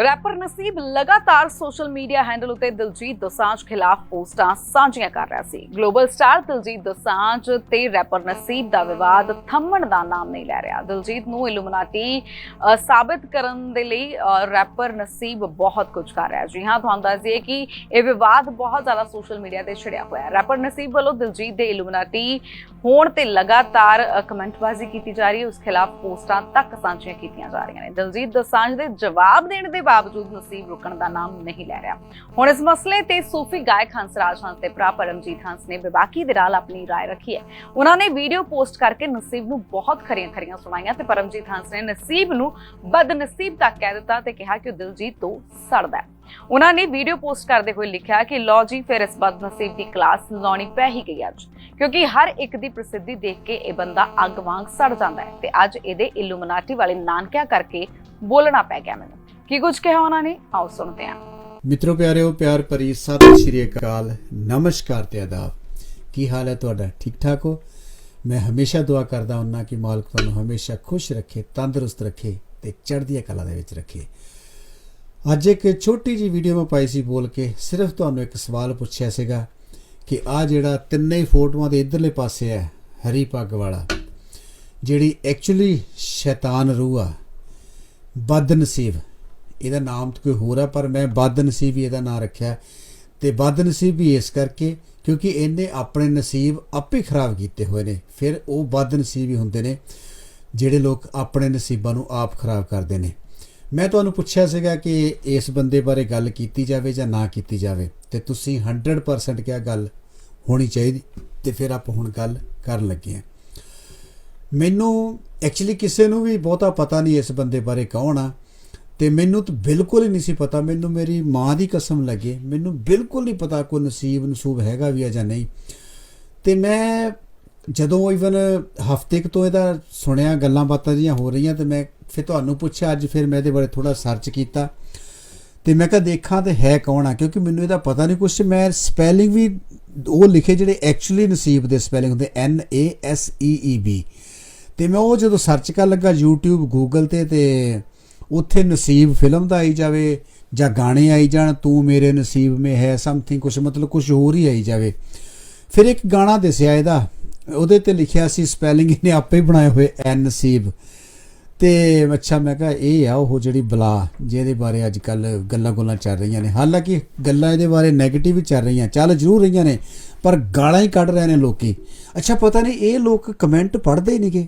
Wrapper ਨਸੀਬ ਲਗਾਤਾਰ social media handle ਉਤੇ ਦਿਲਜੀਤ ਦੋਸਾਂਝ ਖਿਲਾਫ ਪੋਸਟਾਂ ਸਾਂਝੀਆਂ ਕਰ ਰਿਹਾ ਸੀ। ਗਲੋਬਲ ਸਟਾਰ ਦਿਲਜੀਤ ਦੋਸਾਂਝ ਤੇ ਰੈਪਰ ਨਸੀਬ ਦਾ ਵਿਵਾਦ ਥੰਮਣ ਦਾ ਨਾਮ ਨਹੀਂ ਲੈ ਰਿਹਾ। ਦਿਲਜੀਤ ਨੂੰ ਇਲੂਮਨਾਟੀ ਅ, ਕਰਨ ਦੇ ਲਈ ਰੈਪਰ ਨਸੀਬ ਬਹੁਤ ਕੁਝ ਕਰ ਰਿਹਾ ਜੀ ਹਾਂ ਤੁਹਾਨੂੰ ਦੱਸ ਦਈਏ ਕਿ ਇਹ ਵਿਵਾਦ ਬਹੁਤ ਜ਼ਿਆਦਾ ਸੋਸ਼ਲ ਮੀਡੀਆ ਤੇ ਛਿੜਿਆ ਹੋਇਆ ਹੈ। ਰੈਪਰ ਨਸੀਬ ਵੱਲੋਂ ਦਿਲਜੀਤ ਦੇ ਇਲੂਮਨਾਟੀ ਹੋਣ ਤੇ ਲਗਾਤਾਰ ਕਮੈਂਟਬਾਜ਼ੀ ਕੀਤੀ ਜਾ ਰਹੀ ਹੈ। ਉਸ ਖਿਲਾਫ ਪੋਸਟਾਂ ਤੱਕ ਸਾਂਝੀਆਂ ਕੀਤੀਆਂ ਜਾ ਰਹੀਆਂ ਨੇ। ਦਿਲਜੀਤ ਦੋਸਾਂਝ ਦੇ ਜਵਾਬ ਦੇਣ ਦੇ ਬਾਵਜੂਦ ਨਸੀਬ ਰੁਕਣ ਦਾ ਨਾਮ ਨਹੀਂ ਲੈ ਰਿਹਾ ਹੁਣ ਇਸ ਮਸਲੇ ਤੇ ਸੂਫੀ ਗਾਇਕ ਹੰਸਰਾਜ ਹੰਸ ਦੇ ਭਰਾ ਪਰਮਜੀਤ ਹੰਸ ਨੇ ਵਿਵਾਕੀ ਦੇ ਨਾਲ ਆਪਣੀ رائے ਰੱਖੀ ਹੈ ਉਹਨਾਂ ਨੇ ਵੀਡੀਓ ਪੋਸਟ ਕਰਕੇ ਨਸੀਬ ਨੂੰ ਬਹੁਤ ਖਰੀਆਂ ਖਰੀਆਂ ਸੁਣਾਈਆਂ ਤੇ ਪਰਮਜੀਤ ਹੰਸ ਨੇ ਨਸੀਬ ਨੂੰ ਬਦਨਸੀਬ ਤੱਕ ਕਹਿ ਦਿੱਤਾ ਤੇ ਕਿਹਾ ਕਿ ਉਹ ਦਿਲਜੀਤ ਤੋਂ ਸੜਦਾ ਹੈ ਉਹਨਾਂ ਨੇ ਵੀਡੀਓ ਪੋਸਟ ਕਰਦੇ ਹੋਏ ਲਿਖਿਆ ਕਿ ਲੋ ਜੀ ਫਿਰ ਇਸ ਬਦਨਸੀਬ ਦੀ ਕਲਾਸ ਲਾਉਣੀ ਪੈ ਹੀ ਗਈ ਅੱਜ ਕਿਉਂਕਿ ਹਰ ਇੱਕ ਦੀ ਪ੍ਰਸਿੱਧੀ ਦੇਖ ਕੇ ਇਹ ਬੰਦਾ ਅੱਗ ਵਾਂਗ ਸੜ ਜਾਂਦਾ ਹੈ ਤੇ ਅੱਜ ਇਹਦੇ ਇਲੂਮਨਾਟੀ ਵਾਲੇ ਨਾਨਕਿਆਂ ਕਰਕੇ ਬੋਲਣਾ ਪੈ ਗਿਆ ਮੈਨੂੰ ਕੀ ਕੁਝ ਕਿਹਾ ਉਹਨਾਂ ਨੇ? ਆਓ ਸੁਣਦੇ ਹਾਂ। ਮਿੱਤਰੋ ਪਿਆਰਿਓ, ਪਿਆਰ ਭਰੀ ਸਤਿ ਸ਼੍ਰੀ ਅਕਾਲ। ਨਮਸਕਾਰ ਤੇ ਆਦਾਬ। ਕੀ ਹਾਲ ਹੈ ਤੁਹਾਡਾ? ਠੀਕ ਠਾਕ ਹੋ? ਮੈਂ ਹਮੇਸ਼ਾ ਦੁਆ ਕਰਦਾ ਹੁੰਨਾ ਕਿ ਮਾਲਕ ਤੁਹਾਨੂੰ ਹਮੇਸ਼ਾ ਖੁਸ਼ ਰੱਖੇ, ਤੰਦਰੁਸਤ ਰੱਖੇ ਤੇ ਚੜ੍ਹਦੀ ਕਲਾ ਦੇ ਵਿੱਚ ਰੱਖੇ। ਅੱਜ ਇੱਕ ਛੋਟੀ ਜੀ ਵੀਡੀਓ ਮੈਂ ਪਾਈ ਸੀ ਬੋਲ ਕੇ। ਸਿਰਫ ਤੁਹਾਨੂੰ ਇੱਕ ਸਵਾਲ ਪੁੱਛਿਆ ਸੀਗਾ ਕਿ ਆ ਜਿਹੜਾ ਤਿੰਨੇ ਹੀ ਫੋਟੋਆਂ ਦੇ ਇਧਰਲੇ ਪਾਸੇ ਹੈ, ਹਰੀ ਪੱਗ ਵਾਲਾ, ਜਿਹੜੀ ਐਕਚੁਅਲੀ ਸ਼ੈਤਾਨ ਰੂਹ ਆ, ਬਦਨਸੀਬ। ਇਹਦਾ ਨਾਮ ਤਾਂ ਕੋਈ ਹੋਰ ਆ, ਪਰ ਮੈਂ ਬਦਨਸੀਬ ਇਹਦਾ ਨਾਂ ਰੱਖਿਆ। ਤੇ ਬਦਨਸੀਬ ਵੀ ਇਸ ਕਰਕੇ ਕਿਉਂਕਿ ਇਹਨੇ ਆਪਣੇ ਨਸੀਬ ਆਪੇ ਖਰਾਬ ਕੀਤੇ ਹੋਏ ਨੇ। ਫਿਰ ਉਹ ਬਦਨਸੀਬ ਹੀ ਹੁੰਦੇ ਨੇ, ਜਿਹੜੇ ਲੋਕ ਆਪਣੇ ਨਸੀਬਾਂ ਨੂੰ ਆਪ ਖਰਾਬ ਕਰਦੇ ਨੇ। ਮੈਂ ਤੁਹਾਨੂੰ ਪੁੱਛਿਆ ਸੀਗਾ ਕਿ ਇਸ ਬੰਦੇ ਬਾਰੇ ਗੱਲ ਕੀਤੀ ਜਾਵੇ ਜਾਂ ਨਾ ਕੀਤੀ ਜਾਵੇ। ਤੇ ਤੁਸੀਂ 100% ਕਿਹਾ ਗੱਲ ਹੋਣੀ ਚਾਹੀਦੀ। ਤੇ ਫਿਰ ਆਪਾਂ ਹੁਣ ਗੱਲ ਕਰਨ ਲੱਗੇ ਹਾਂ। ਮੈਨੂੰ ਐਕਚੁਅਲੀ ਕਿਸੇ ਨੂੰ ਵੀ ਬਹੁਤਾ ਪਤਾ ਨਹੀਂ ਇਸ ਬੰਦੇ ਬਾਰੇ ਕੌਣ ਆ। ਤੇ ਮੈਨੂੰ ਤਾਂ ਬਿਲਕੁਲ ਹੀ ਨਹੀਂ ਸੀ ਪਤਾ, ਮੈਨੂੰ ਮੇਰੀ ਮਾਂ ਦੀ ਕਸਮ ਲੱਗੇ। ਮੈਨੂੰ ਬਿਲਕੁਲ ਨਹੀਂ ਪਤਾ ਕੋਈ ਨਸੀਬ ਨਸੂਬ ਹੈਗਾ ਵੀ ਆ ਜਾਂ ਨਹੀਂ। ਤੇ ਮੈਂ ਜਦੋਂ ਇਵਨ ਹਫ਼ਤੇ ਕੁ ਤੋਂ ਇਹਦਾ ਸੁਣਿਆ, ਗੱਲਾਂ ਬਾਤਾਂ ਜੀਆਂ ਹੋ ਰਹੀਆਂ, ਤੇ ਮੈਂ ਫਿਰ ਤੁਹਾਨੂੰ ਪੁੱਛਿਆ, ਅੱਜ ਫਿਰ ਮੈਂ ਇਹਦੇ ਬਾਰੇ ਥੋੜਾ ਸਰਚ ਕੀਤਾ। ਤੇ ਮੈਂ ਕਿਹਾ ਦੇਖਾਂ ਤੇ ਹੈ ਕੌਣ ਆ, ਕਿਉਂਕਿ ਮੈਨੂੰ ਇਹਦਾ ਪਤਾ ਨਹੀਂ ਕੁਛ। ਮੈਂ ਸਪੈਲਿੰਗ ਵੀ, ਉਹ ਲਿਖੇ ਜਿਹੜੇ ਐਕਚੁਅਲੀ ਨਸੀਬ ਦੇ ਸਪੈਲਿੰਗ ਹੁੰਦੇ, N A S E E B ਤੇ ਮੈਂ ਉਹ ਜਦੋਂ ਸਰਚ ਕਰਨ ਲੱਗਾ YouTube, Google ਤੇ ਤੇ ਉੱਥੇ ਨਸੀਬ ਫਿਲਮ ਦਾ ਆਈ ਜਾਵੇ ਜਾਂ ਗਾਣੇ ਆਈ ਜਾਣ, ਤੂੰ ਮੇਰੇ ਨਸੀਬ ਮੇ ਹੈ ਸਮਥਿੰਗ ਕੁਛ, ਮਤਲਬ ਕੁਛ ਹੋਰ ਹੀ ਆਈ ਜਾਵੇ। ਫਿਰ ਇੱਕ ਗਾਣਾ ਦਿਸਿਆ ਇਹਦਾ, ਉਹਦੇ ਤੇ ਲਿਖਿਆ ਸੀ ਸਪੈਲਿੰਗ ਇਹਨੇ ਆਪੇ ਹੀ ਬਣਾਏ ਹੋਏ, ਐਨ ਨਸੀਬ। ਤੇ ਅੱਛਾ, ਮੈਂ ਕਿਹਾ ਇਹ ਆ ਉਹ ਜਿਹੜੀ ਬਲਾ, ਜਿਹਦੇ ਬਾਰੇ ਅੱਜ ਕੱਲ ਗੱਲਾਂ ਗੁੱਲਾਂ ਚੱਲ ਰਹੀਆਂ ਨੇ। ਹਾਲਾਂਕਿ ਗੱਲਾਂ ਇਹਦੇ ਬਾਰੇ 네ਗੇਟਿਵ ਵੀ ਚੱਲ ਰਹੀਆਂ, ਚੱਲ ਜ਼ਰੂਰ ਰਹੀਆਂ ਨੇ, ਪਰ ਗਾਲਾਂ ਹੀ ਕੱਢ ਰਹੇ ਨੇ ਲੋਕੀ। ਅੱਛਾ, ਪਤਾ ਨਹੀਂ ਇਹ ਲੋਕ ਕਮੈਂਟ ਪੜ੍ਹਦੇ ਹੀ ਨਹੀਂਗੇ।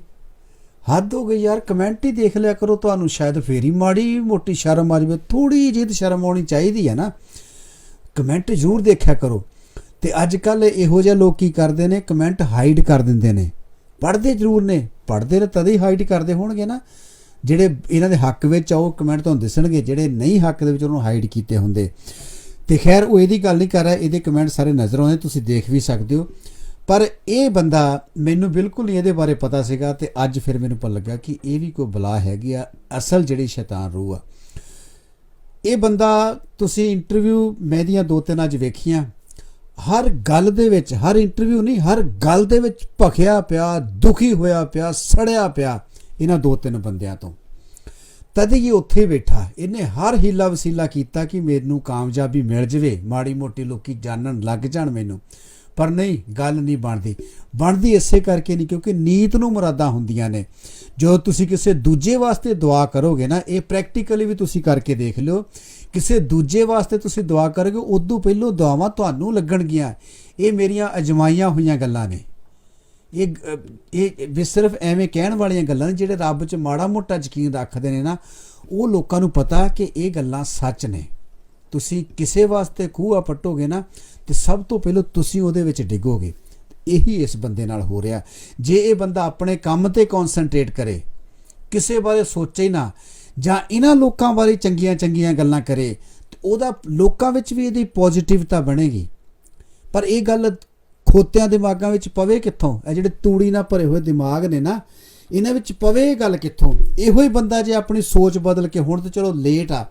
ਹੱਦ ਹੋ ਗਈ ਯਾਰ ਕਮੈਂਟ ਹੀ ਦੇਖ ਲਿਆ ਕਰੋ ਤੁਹਾਨੂੰ, ਸ਼ਾਇਦ ਫੇਰ ਹੀ ਮਾੜੀ ਮੋਟੀ ਸ਼ਰਮ ਆ ਜਾਵੇ ਥੋੜੀ ਜਿਹੀ ਤਾਂ ਸ਼ਰਮ ਆਉਣੀ ਚਾਹੀਦੀ ਹੈ ਨਾ ਕਮੈਂਟ ਜ਼ਰੂਰ ਦੇਖਿਆ ਕਰੋ। ਤੇ ਅੱਜ ਕੱਲ ਇਹੋ ਜਿਹੇ ਲੋਕ ਕੀ ਕਰਦੇ ਨੇ ਕਮੈਂਟ ਹਾਈਡ ਕਰ ਦਿੰਦੇ ਨੇ। ਪੜ੍ਹਦੇ ਜ਼ਰੂਰ ਨੇ, ਪੜ੍ਹਦੇ ਨੇ ਤਦੇ ਹੀ ਹਾਈਡ ਕਰਦੇ ਹੋਣਗੇ ਨਾ, ਜਿਹੜੇ ਇਹਨਾਂ ਦੇ ਹੱਕ ਵਿੱਚ ਆ, ਉਹ ਕਮੈਂਟ ਤੁਹਾਨੂੰ ਦਿਸਣਗੇ, ਜਿਹੜੇ ਨਹੀਂ ਹੱਕ ਦੇ ਵਿੱਚ ਉਹਨੂੰ ਹਾਈਡ ਕੀਤੇ ਹੁੰਦੇ। ਤੇ ਖੈਰ, ਉਹ ਇਹਦੀ ਗੱਲ ਨਹੀਂ ਕਰ ਰਿਹਾ, ਇਹਦੇ ਕਮੈਂਟ ਸਾਰੇ ਨਜ਼ਰ ਆਉਂਦੇ, ਤੁਸੀਂ ਦੇਖ ਵੀ ਸਕਦੇ ਹੋ। ਪਰ ਇਹ ਬੰਦਾ ਮੈਨੂੰ ਬਿਲਕੁਲ ਨਹੀਂ ਇਹਦੇ ਬਾਰੇ ਪਤਾ ਸੀਗਾ ਤੇ ਅੱਜ ਫਿਰ ਮੈਨੂੰ ਪਤਾ ਲੱਗਾ ਕਿ ਇਹ ਵੀ ਕੋਈ ਬਲਾ ਹੈਗੀ ਆ, ਅਸਲ ਜਿਹੜੀ ਸ਼ੈਤਾਨ ਰੂਹ ਆ। ਇਹ ਬੰਦਾ ਤੁਸੀਂ ਇੰਟਰਵਿਊ ਮੈਂ ਦੀਆਂ ਦੋ ਤਿੰਨ ਅੱਜ ਵੇਖੀਆਂ, ਹਰ ਗੱਲ ਦੇ ਵਿੱਚ, ਹਰ ਇੰਟਰਵਿਊ ਨਹੀਂ, ਹਰ ਗੱਲ ਦੇ ਵਿੱਚ ਭਖਿਆ ਪਿਆ, ਦੁਖੀ ਹੋਇਆ ਪਿਆ, ਸੜਿਆ ਪਿਆ ਇਹਨਾਂ ਦੋ ਤਿੰਨ ਬੰਦਿਆਂ ਤੋਂ। ਤਦ ਹੀ ਉੱਥੇ ਬੈਠਾ। ਇਹਨੇ ਹਰ ਹੀਲਾ ਵਸੀਲਾ ਕੀਤਾ ਕਿ ਮੈਨੂੰ ਕਾਮਯਾਬੀ ਮਿਲ ਜਵੇ, ਮਾੜੀ ਮੋਟੀ ਲੋਕੀ ਜਾਣਨ ਲੱਗ ਜਾਣ ਮੈਨੂੰ। ਪਰ ਨਹੀਂ, ਗੱਲ ਨਹੀਂ ਬਣਦੀ। ਬਣਦੀ ਇਸੇ ਕਰਕੇ ਨਹੀਂ ਕਿਉਂਕਿ ਨੀਤ ਨੂੰ ਮੁਰਾਦਾਂ ਹੁੰਦੀਆਂ ਨੇ। ਜੋ ਤੁਸੀਂ ਕਿਸੇ ਦੂਜੇ ਵਾਸਤੇ ਦੁਆ ਕਰੋਗੇ ਨਾ, ਇਹ ਪ੍ਰੈਕਟੀਕਲੀ ਵੀ ਤੁਸੀਂ ਕਰਕੇ ਦੇਖ ਲਿਓ। ਕਿਸੇ ਦੂਜੇ ਵਾਸਤੇ ਤੁਸੀਂ ਦੁਆ ਕਰੋਗੇ, ਉਦੋਂ ਪਹਿਲਾਂ ਦੁਆਵਾਂ ਤੁਹਾਨੂੰ ਲੱਗਣਗੀਆਂ। ਇਹ ਮੇਰੀਆਂ ਅਜਮਾਈਆਂ ਹੋਈਆਂ ਗੱਲਾਂ ਨੇ। ਇਹ ਇਹ ਵੀ ਸਿਰਫ ਐਵੇਂ ਕਹਿਣ ਵਾਲੀਆਂ ਗੱਲਾਂ ਨੇ, ਜਿਹੜੇ ਰੱਬ 'ਚ ਮਾੜਾ ਮੋਟਾ ਯਕੀਨ ਰੱਖਦੇ ਨੇ ਨਾ, ਉਹ ਲੋਕਾਂ ਨੂੰ ਪਤਾ ਕਿ ਇਹ ਗੱਲਾਂ ਸੱਚ ਨੇ। ਤੁਸੀਂ ਕਿਸੇ ਵਾਸਤੇ ਖੂਹਾ ਪੱਟੋਗੇ ਨਾ ਤੇ ਸਭ ਤੋਂ ਪਹਿਲਾਂ ਤੁਸੀਂ ਉਹਦੇ ਵਿੱਚ ਡਿੱਗੋਗੇ। ਇਹੀ ਇਸ ਬੰਦੇ ਨਾਲ ਹੋ ਰਿਹਾ। ਜੇ ਇਹ ਬੰਦਾ ਆਪਣੇ ਕੰਮ ਤੇ ਕਨਸੈਂਟਰੇਟ ਕਰੇ, ਕਿਸੇ ਬਾਰੇ ਸੋਚੇ ਨਾ, ਜਾਂ ਇਹਨਾਂ ਲੋਕਾਂ ਬਾਰੇ ਚੰਗੀਆਂ ਚੰਗੀਆਂ ਗੱਲਾਂ ਕਰੇ, ਤੇ ਉਹਦਾ ਲੋਕਾਂ ਵਿੱਚ ਵੀ ਇਹਦੀ ਪੋਜ਼ਿਟਿਵਤਾ ਬਣੇਗੀ। ਪਰ ਇਹ ਗੱਲ ਖੋਤਿਆਂ ਦਿਮਾਗਾਂ ਵਿੱਚ ਪਵੇ ਕਿੱਥੋਂ? ਇਹ ਜਿਹੜੇ ਤੂੜੀ ਨਾਲ ਭਰੇ ਹੋਏ ਦਿਮਾਗ ਨੇ ਨਾ, ਇਹਨਾਂ ਵਿੱਚ ਪਵੇ ਇਹ ਗੱਲ ਕਿੱਥੋਂ? ਇਹੋ ਹੀ ਬੰਦਾ ਜੇ ਆਪਣੀ ਸੋਚ ਬਦਲ ਕੇ ਹੁਣ ਤਾਂ ਚਲੋ ਲੇਟ ਆ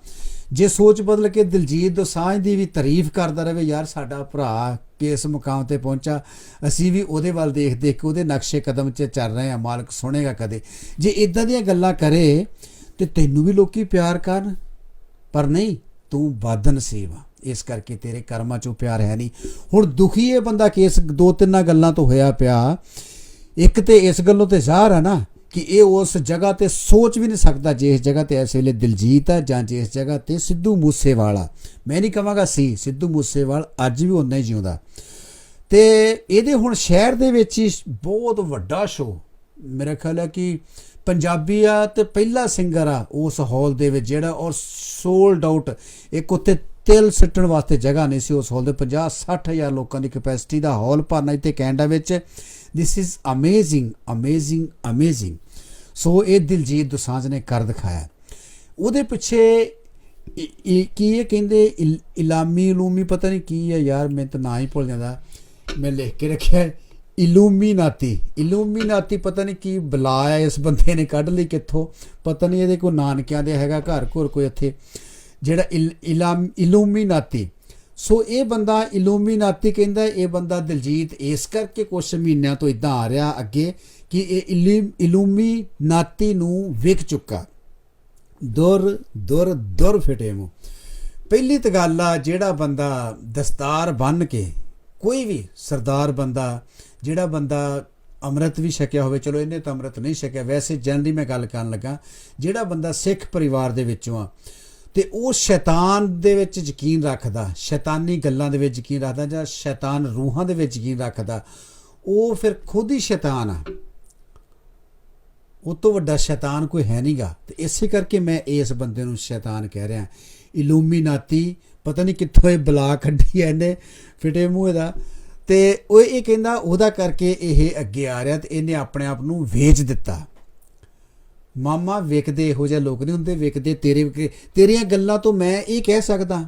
ਜੇ ਸੋਚ ਬਦਲ ਕੇ ਦਿਲਜੀਤ ਦੋਸਾਂਝ ਦੀ ਵੀ ਤਾਰੀਫ ਕਰਦਾ ਰਹੇ, ਯਾਰ ਸਾਡਾ ਭਰਾ ਕਿਸ ਮੁਕਾਮ ਤੇ ਪਹੁੰਚਾ, ਅਸੀਂ ਵੀ ਉਹਦੇ ਵੱਲ ਦੇਖ ਦੇਖ ਕੇ ਉਹਦੇ ਨਕਸ਼ੇ ਕਦਮ 'ਚ ਚੱਲ ਰਹੇ ਆ ਮਾਲਕ ਸੁਣੇਗਾ ਕਦੇ। ਜੇ ਇਦਾਂ ਦੀਆਂ ਗੱਲਾਂ ਕਰੇ, ਤੇ ਤੈਨੂੰ ਵੀ ਲੋਕੀ ਪਿਆਰ ਕਰਨ, ਪਰ ਨਹੀਂ, ਤੂੰ ਬਦਨਸੀਬ ਆ। ਇਸ ਕਰਕੇ ਤੇਰੇ ਕਰਮਾਂ ਚੋਂ ਪਿਆਰ ਹੈ ਨਹੀਂ। ਹੁਣ ਦੁਖੀ ਇਹ ਬੰਦਾ ਕੇਸ ਦੋ ਤਿੰਨਾਂ ਗੱਲਾਂ ਤੋਂ ਹੋਇਆ ਪਿਆ, ਇੱਕ ਤੇ ਇਸ ਗੱਲੋਂ ਤੇ ਜ਼ਾਹਰ ਆ ਨਾ ਕਿ ਇਹ ਉਸ ਜਗ੍ਹਾ ਤੇ ਸੋਚ ਵੀ ਨਹੀਂ ਸਕਦਾ ਜਿਸ ਜਗ੍ਹਾ ਤੇ ਇਸ ਵੇਲੇ ਦਿਲਜੀਤ ਆ ਜਾਂ ਜਿਸ ਜਗ੍ਹਾ ਤੇ ਸਿੱਧੂ ਮੂਸੇਵਾਲਾ। ਮੈਂ ਨਹੀਂ ਕਹਾਂਗਾ ਸੀ, ਸਿੱਧੂ ਮੂਸੇਵਾਲ ਅੱਜ ਵੀ ਉਨਾ ਹੀ ਜਿਉਂਦਾ। ਤੇ ਇਹਦੇ ਹੁਣ ਸ਼ਹਿਰ ਦੇ ਵਿੱਚ ਹੀ ਬਹੁਤ ਵੱਡਾ ਸ਼ੋਅ ਮੇਰਾ ਖਿਆਲ ਹੈ ਕਿ ਪੰਜਾਬੀ ਆ ਤੇ ਪਹਿਲਾ ਸਿੰਗਰ ਆ ਉਸ ਹਾਲ ਦੇ ਵਿੱਚ ਜਿਹੜਾ ਔਰ ਸੋਲਡ ਆਊਟ ਇੱਕ ਉੱਤੇ ਤਿਲ ਸਿੱਟਣ ਵਾਸਤੇ ਜਗ੍ਹਾ ਨਹੀਂ ਸੀ ਉਸ ਹਾਲ ਦੇ। 50 60000 ਲੋਕਾਂ ਦੀ ਕਪੈਸਿਟੀ ਦਾ ਹਾਲ ਭਰਨਾ ਇੱਥੇ ਕੈਨੇਡਾ ਵਿੱਚ। This is amazing amazing amazing so ਇਹ ਦਿਲਜੀਤ ਦੋਸਾਂਝ ਨੇ ਕਰ ਦਿਖਾਇਆ। ਉਹਦੇ ਪਿੱਛੇ ਕੀ ਇਹ ਕਹਿੰਦੇ ਇਲ- ਇਲਾਮੀ ਇਲੂਮੀ ਪਤਾ ਨਹੀਂ ਕੀ ਹੈ ਯਾਰ ਮੈਂ ਤਾਂ ਨਾਂ ਹੀ ਭੁੱਲ ਜਾਂਦਾ। ਮੈਂ ਲਿਖ ਕੇ ਰੱਖਿਆ ਹੈ, ਇਲੂਮੀਨਾਤੀ ਇਲੂਮੀਨਾਤੀ ਪਤਾ ਨਹੀਂ ਕੀ ਬਲਾ ਹੈ ਇਸ ਬੰਦੇ ਨੇ ਕੱਢ ਲਈ ਕਿੱਥੋਂ। ਪਤਾ ਨਹੀਂ ਇਹਦੇ ਕੋਈ ਨਾਨਕਿਆਂ ਦੇ ਹੈਗਾ ਘਰ ਘਰ ਕੋਈ ਇੱਥੇ। ਜਿਹੜਾ ਇਲ- ਇਲਾਮ ਇਲੂਮੀਨਾਤੀ ਸੋ ਇਹ ਬੰਦਾ ਇਲੂਮੀਨਾਤੀ ਕਹਿੰਦਾ ਇਹ ਬੰਦਾ ਦਿਲਜੀਤ, ਇਸ ਕਰਕੇ ਕੁਝ ਮਹੀਨਿਆਂ ਤੋਂ ਇਦਾਂ ਆ ਰਿਹਾ ਅੱਗੇ ਕਿ ਇਹ ਇਲੀ- ਇਲੂਮੀਨਾਤੀ ਨੂੰ ਵਿਕ ਚੁੱਕਾ। ਦੁਰ ਦੁਰ ਦੁਰ ਫਿਟੇ ਮੂੰ ਪਹਿਲੀ ਤਾਂ ਗੱਲ ਆ, ਜਿਹੜਾ ਬੰਦਾ ਦਸਤਾਰ ਬੰਨ ਕੇ, ਕੋਈ ਵੀ ਸਰਦਾਰ ਬੰਦਾ, ਜਿਹੜਾ ਬੰਦਾ ਅੰਮ੍ਰਿਤ ਵੀ ਛਕਿਆ ਹੋਵੇ, ਚਲੋ ਇਹਨੇ ਤਾਂ ਅੰਮ੍ਰਿਤ ਨਹੀਂ ਛਕਿਆ, ਵੈਸੇ ਜਨਰਲੀ ਮੈਂ ਗੱਲ ਕਰਨ ਲੱਗਾ, ਜਿਹੜਾ ਬੰਦਾ ਸਿੱਖ ਪਰਿਵਾਰ ਦੇ ਵਿੱਚੋਂ ਆ ਤੇ ਉਹ ਸ਼ੈਤਾਨ ਦੇ ਵਿੱਚ ਯਕੀਨ ਰੱਖਦਾ, ਸ਼ੈਤਾਨੀ ਗੱਲਾਂ ਦੇ ਵਿੱਚ ਯਕੀਨ ਰੱਖਦਾ ਜਾਂ ਸ਼ੈਤਾਨ ਰੂਹਾਂ ਦੇ ਵਿੱਚ ਯਕੀਨ ਰੱਖਦਾ, ਉਹ ਫਿਰ ਖੁਦ ਹੀ ਸ਼ੈਤਾਨ ਆ। ਉਹ ਤੋਂ ਵੱਡਾ ਸ਼ੈਤਾਨ ਕੋਈ ਹੈ ਨਹੀਂਗਾ। ਤੇ ਇਸੇ ਕਰਕੇ ਮੈਂ ਇਸ ਬੰਦੇ ਨੂੰ ਸ਼ੈਤਾਨ ਕਹਿ ਰਿਹਾ। ਇਲੂਮੀਨਾਤੀ, ਪਤਾ ਨਹੀਂ ਕਿੱਥੋਂ ਇਹ ਬਲਾ ਕੱਢੀ ਐ ਇਹਨੇ, ਫਿਟੇ ਮੂੰਹ ਦਾ ਤੇ ਉਹ ਇਹ ਕਹਿੰਦਾ, ਉਹਦਾ ਕਰਕੇ ਇਹ ਅੱਗੇ ਆ ਰਿਹਾ ਤੇ ਇਹਨੇ ਆਪਣੇ ਆਪ ਨੂੰ ਵੇਚ ਦਿੱਤਾ। ਮਾਮਾ ਵੇਖਦੇ ਇਹੋ ਜਿਹੇ ਲੋਕ ਨਹੀਂ ਹੁੰਦੇ, ਵੇਖਦੇ ਤੇਰੇ ਵਿਕ- ਤੇਰੀਆਂ ਗੱਲਾਂ ਤੋਂ ਮੈਂ ਇਹ ਕਹਿ ਸਕਦਾ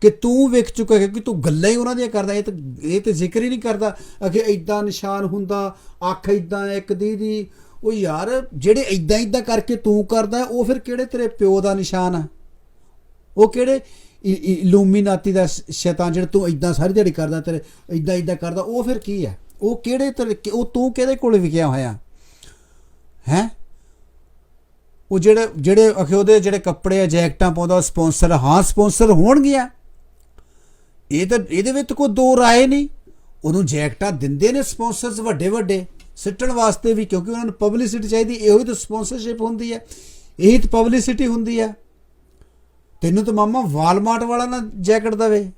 ਕਿ ਤੂੰ ਵੇਖ ਚੁੱਕਾ ਹੈ ਕਿ ਤੂੰ ਗੱਲਾਂ ਹੀ ਉਹਨਾਂ ਦੀਆਂ ਕਰਦਾ, ਇਹ ਤਾਂ ਇਹ ਤੇ ਜ਼ਿਕਰ ਹੀ ਨਹੀਂ ਕਰਦਾ ਅਖੇ ਇਦਾਂ ਨਿਸ਼ਾਨ ਹੁੰਦਾ, ਅੱਖ ਇਦਾਂ ਇੱਕ ਦੀ ਦੀ। ਉਹ ਯਾਰ, ਜਿਹੜੇ ਇਦਾਂ ਇਦਾਂ ਕਰਕੇ ਤੂੰ ਕਰਦਾ, ਉਹ ਫਿਰ ਕਿਹੜੇ ਤੇਰੇ ਪਿਓ ਦਾ ਨਿਸ਼ਾਨ ਆ? ਉਹ ਕਿਹੜੇ ਇਲੂਮੀਨਾਤੀ ਦਾ ਸ਼- ਸ਼ੈਤਾਨ ਜਿਹੜਾ ਤੂੰ ਇਦਾਂ ਸਾਰੀ ਦਿਹਾੜੀ ਕਰਦਾ ਤੇਰੇ ਇਦਾਂ ਇਦਾਂ ਕਰਦਾ, ਉਹ ਫਿਰ ਕੀ ਆ ਉਹ ਕਿਹੜੇ ਤੇਰੇ ਉਹ ਤੂੰ ਕਿਹਦੇ ਕੋਲ ਵਿਕਿਆ ਹੋਇਆ? ਹੈ? ਉਹ ਜਿਹੜੇ ਜਿਹੜੇ ਅਖੇ ਉਹਦੇ ਜਿਹੜੇ ਕੱਪੜੇ ਆ, ਜੈਕਟਾਂ ਪਾਉਂਦਾ ਸਪਾਂਸਰ ਹਾਂ ਸਪਾਂਸਰ ਹੋਣਗੀਆਂ। ਇਹ ਤਾਂ, ਇਹਦੇ ਵਿੱਚ ਕੋਈ ਦੋ ਰਾਏ ਨਹੀਂ। ਉਹਨੂੰ ਜੈਕਟਾਂ ਦਿੰਦੇ ਨੇ ਸਪਾਂਸਰਸ ਵੱਡੇ ਵੱਡੇ, ਸਿੱਟਣ ਵਾਸਤੇ ਵੀ, ਕਿਉਂਕਿ ਉਹਨਾਂ ਨੂੰ ਪਬਲਿਸਿਟੀ ਚਾਹੀਦੀ। ਇਹੋ ਹੀ ਤਾਂ ਸਪਾਂਸਰਸ਼ਿਪ ਹੁੰਦੀ ਹੈ। ਇਹੀ ਤਾਂ ਪਬਲਿਸਿਟੀ ਹੁੰਦੀ ਹੈ। ਤੈਨੂੰ ਤਾਂ ਮਾਮਾ ਵਾਲਮਾਰਟ ਵਾਲਾ ਨਾ ਜੈਕਟ ਦਵੇ।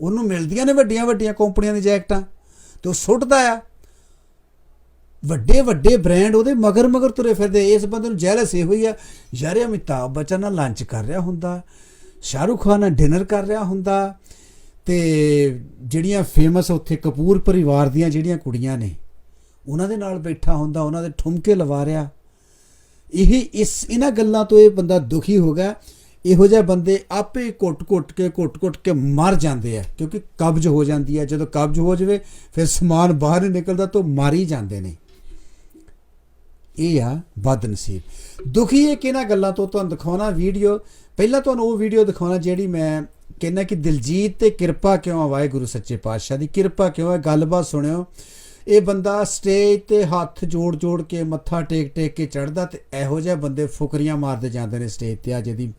ਉਹਨੂੰ ਮਿਲਦੀਆਂ ਨੇ ਵੱਡੀਆਂ ਵੱਡੀਆਂ ਕੰਪਨੀਆਂ ਦੀ ਜੈਕਟਾਂ। ਤੇ ਉਹ ਸੁੱਟਦਾ ਆ। ਵੱਡੇ ਵੱਡੇ ਬ੍ਰਾਂਡ ਉਹਦੇ ਮਗਰ ਮਗਰ ਤੁਰੇ ਫਿਰਦੇ ਇਸ ਬੰਦੇ ਨੂੰ ਜੈਲਸ ਇਹ ਹੋਈ ਆ। ਯਾਰ ਇਹ ਅਮਿਤਾਭ ਬੱਚਨ ਨਾਲ ਲੰਚ ਕਰ ਰਿਹਾ ਹੁੰਦਾ, ਸ਼ਾਹਰੁਖ ਖਾਨ ਨਾਲ ਡਿਨਰ ਕਰ ਰਿਹਾ ਹੁੰਦਾ ਤੇ ਜਿਹੜੀਆਂ ਫੇਮਸ ਉੱਥੇ ਕਪੂਰ ਪਰਿਵਾਰ ਦੀਆਂ ਜਿਹੜੀਆਂ ਕੁੜੀਆਂ ਨੇ, ਉਹਨਾਂ ਦੇ ਨਾਲ ਬੈਠਾ ਹੁੰਦਾ, ਉਹਨਾਂ ਦੇ ਠੁਮਕੇ ਲਵਾ ਰਿਹਾ। ਇਹ ਇਸ ਇਹਨਾਂ ਗੱਲਾਂ ਤੋਂ ਇਹ ਬੰਦਾ ਦੁਖੀ ਹੋ ਗਿਆ। ਇਹੋ ਜਿਹੇ ਬੰਦੇ ਆਪੇ ਹੀ ਘੁੱਟ-ਘੁੱਟ ਕੇ ਘੁੱਟ-ਘੁੱਟ ਕੇ ਮਰ ਜਾਂਦੇ ਆ, ਕਿਉਂਕਿ ਕਬਜ਼ ਹੋ ਜਾਂਦੀ ਹੈ ਜਦੋਂ ਕਬਜ਼ ਹੋ ਜਾਵੇ, ਫਿਰ ਸਮਾਨ ਬਾਹਰ ਨਹੀਂ ਨਿਕਲਦਾ, ਤਾਂ ਮਾਰੀ ਜਾਂਦੇ ਨੇ। ਇਹ ਆ ਬਦਨਸੀਬ। ਦੁਖੀ ਹੈ ਕਿਹਨਾਂ ਗੱਲਾਂ ਤੋਂ? ਤੁਹਾਨੂੰ ਦਿਖਾਉਣਾ ਵੀਡੀਓ। ਪਹਿਲਾਂ ਤੁਹਾਨੂੰ ਉਹ ਵੀਡੀਓ ਦਿਖਾਉਣਾ ਜਿਹੜੀ ਮੈਂ ਕਹਿੰਦਾ ਕਿ ਦਿਲਜੀਤ ਤੇ ਕਿਰਪਾ ਕਿਉਂ ਆ? ਵਾਹਿਗੁਰੂ ਸੱਚੇ ਪਾਤਸ਼ਾਹ ਦੀ ਕਿਰਪਾ ਕਿਉਂ ਹੈ ਗੱਲਬਾਤ ਸੁਣਿਓ। ਇਹ ਬੰਦਾ ਸਟੇਜ ਤੇ ਹੱਥ ਜੋੜ ਜੋੜ ਕੇ ਮੱਥਾ ਟੇਕ ਟੇਕ ਕੇ ਚੜਦਾ ਤੇ ਇਹੋ ਜਿਹੇ ਬੰਦੇ ਫੁਕਰੀਆਂ ਮਾਰਦੇ ਜਾਂਦੇ ਨੇ ਸਟੇਜ ਤੇ ਆ ਜਿਹਦੀ,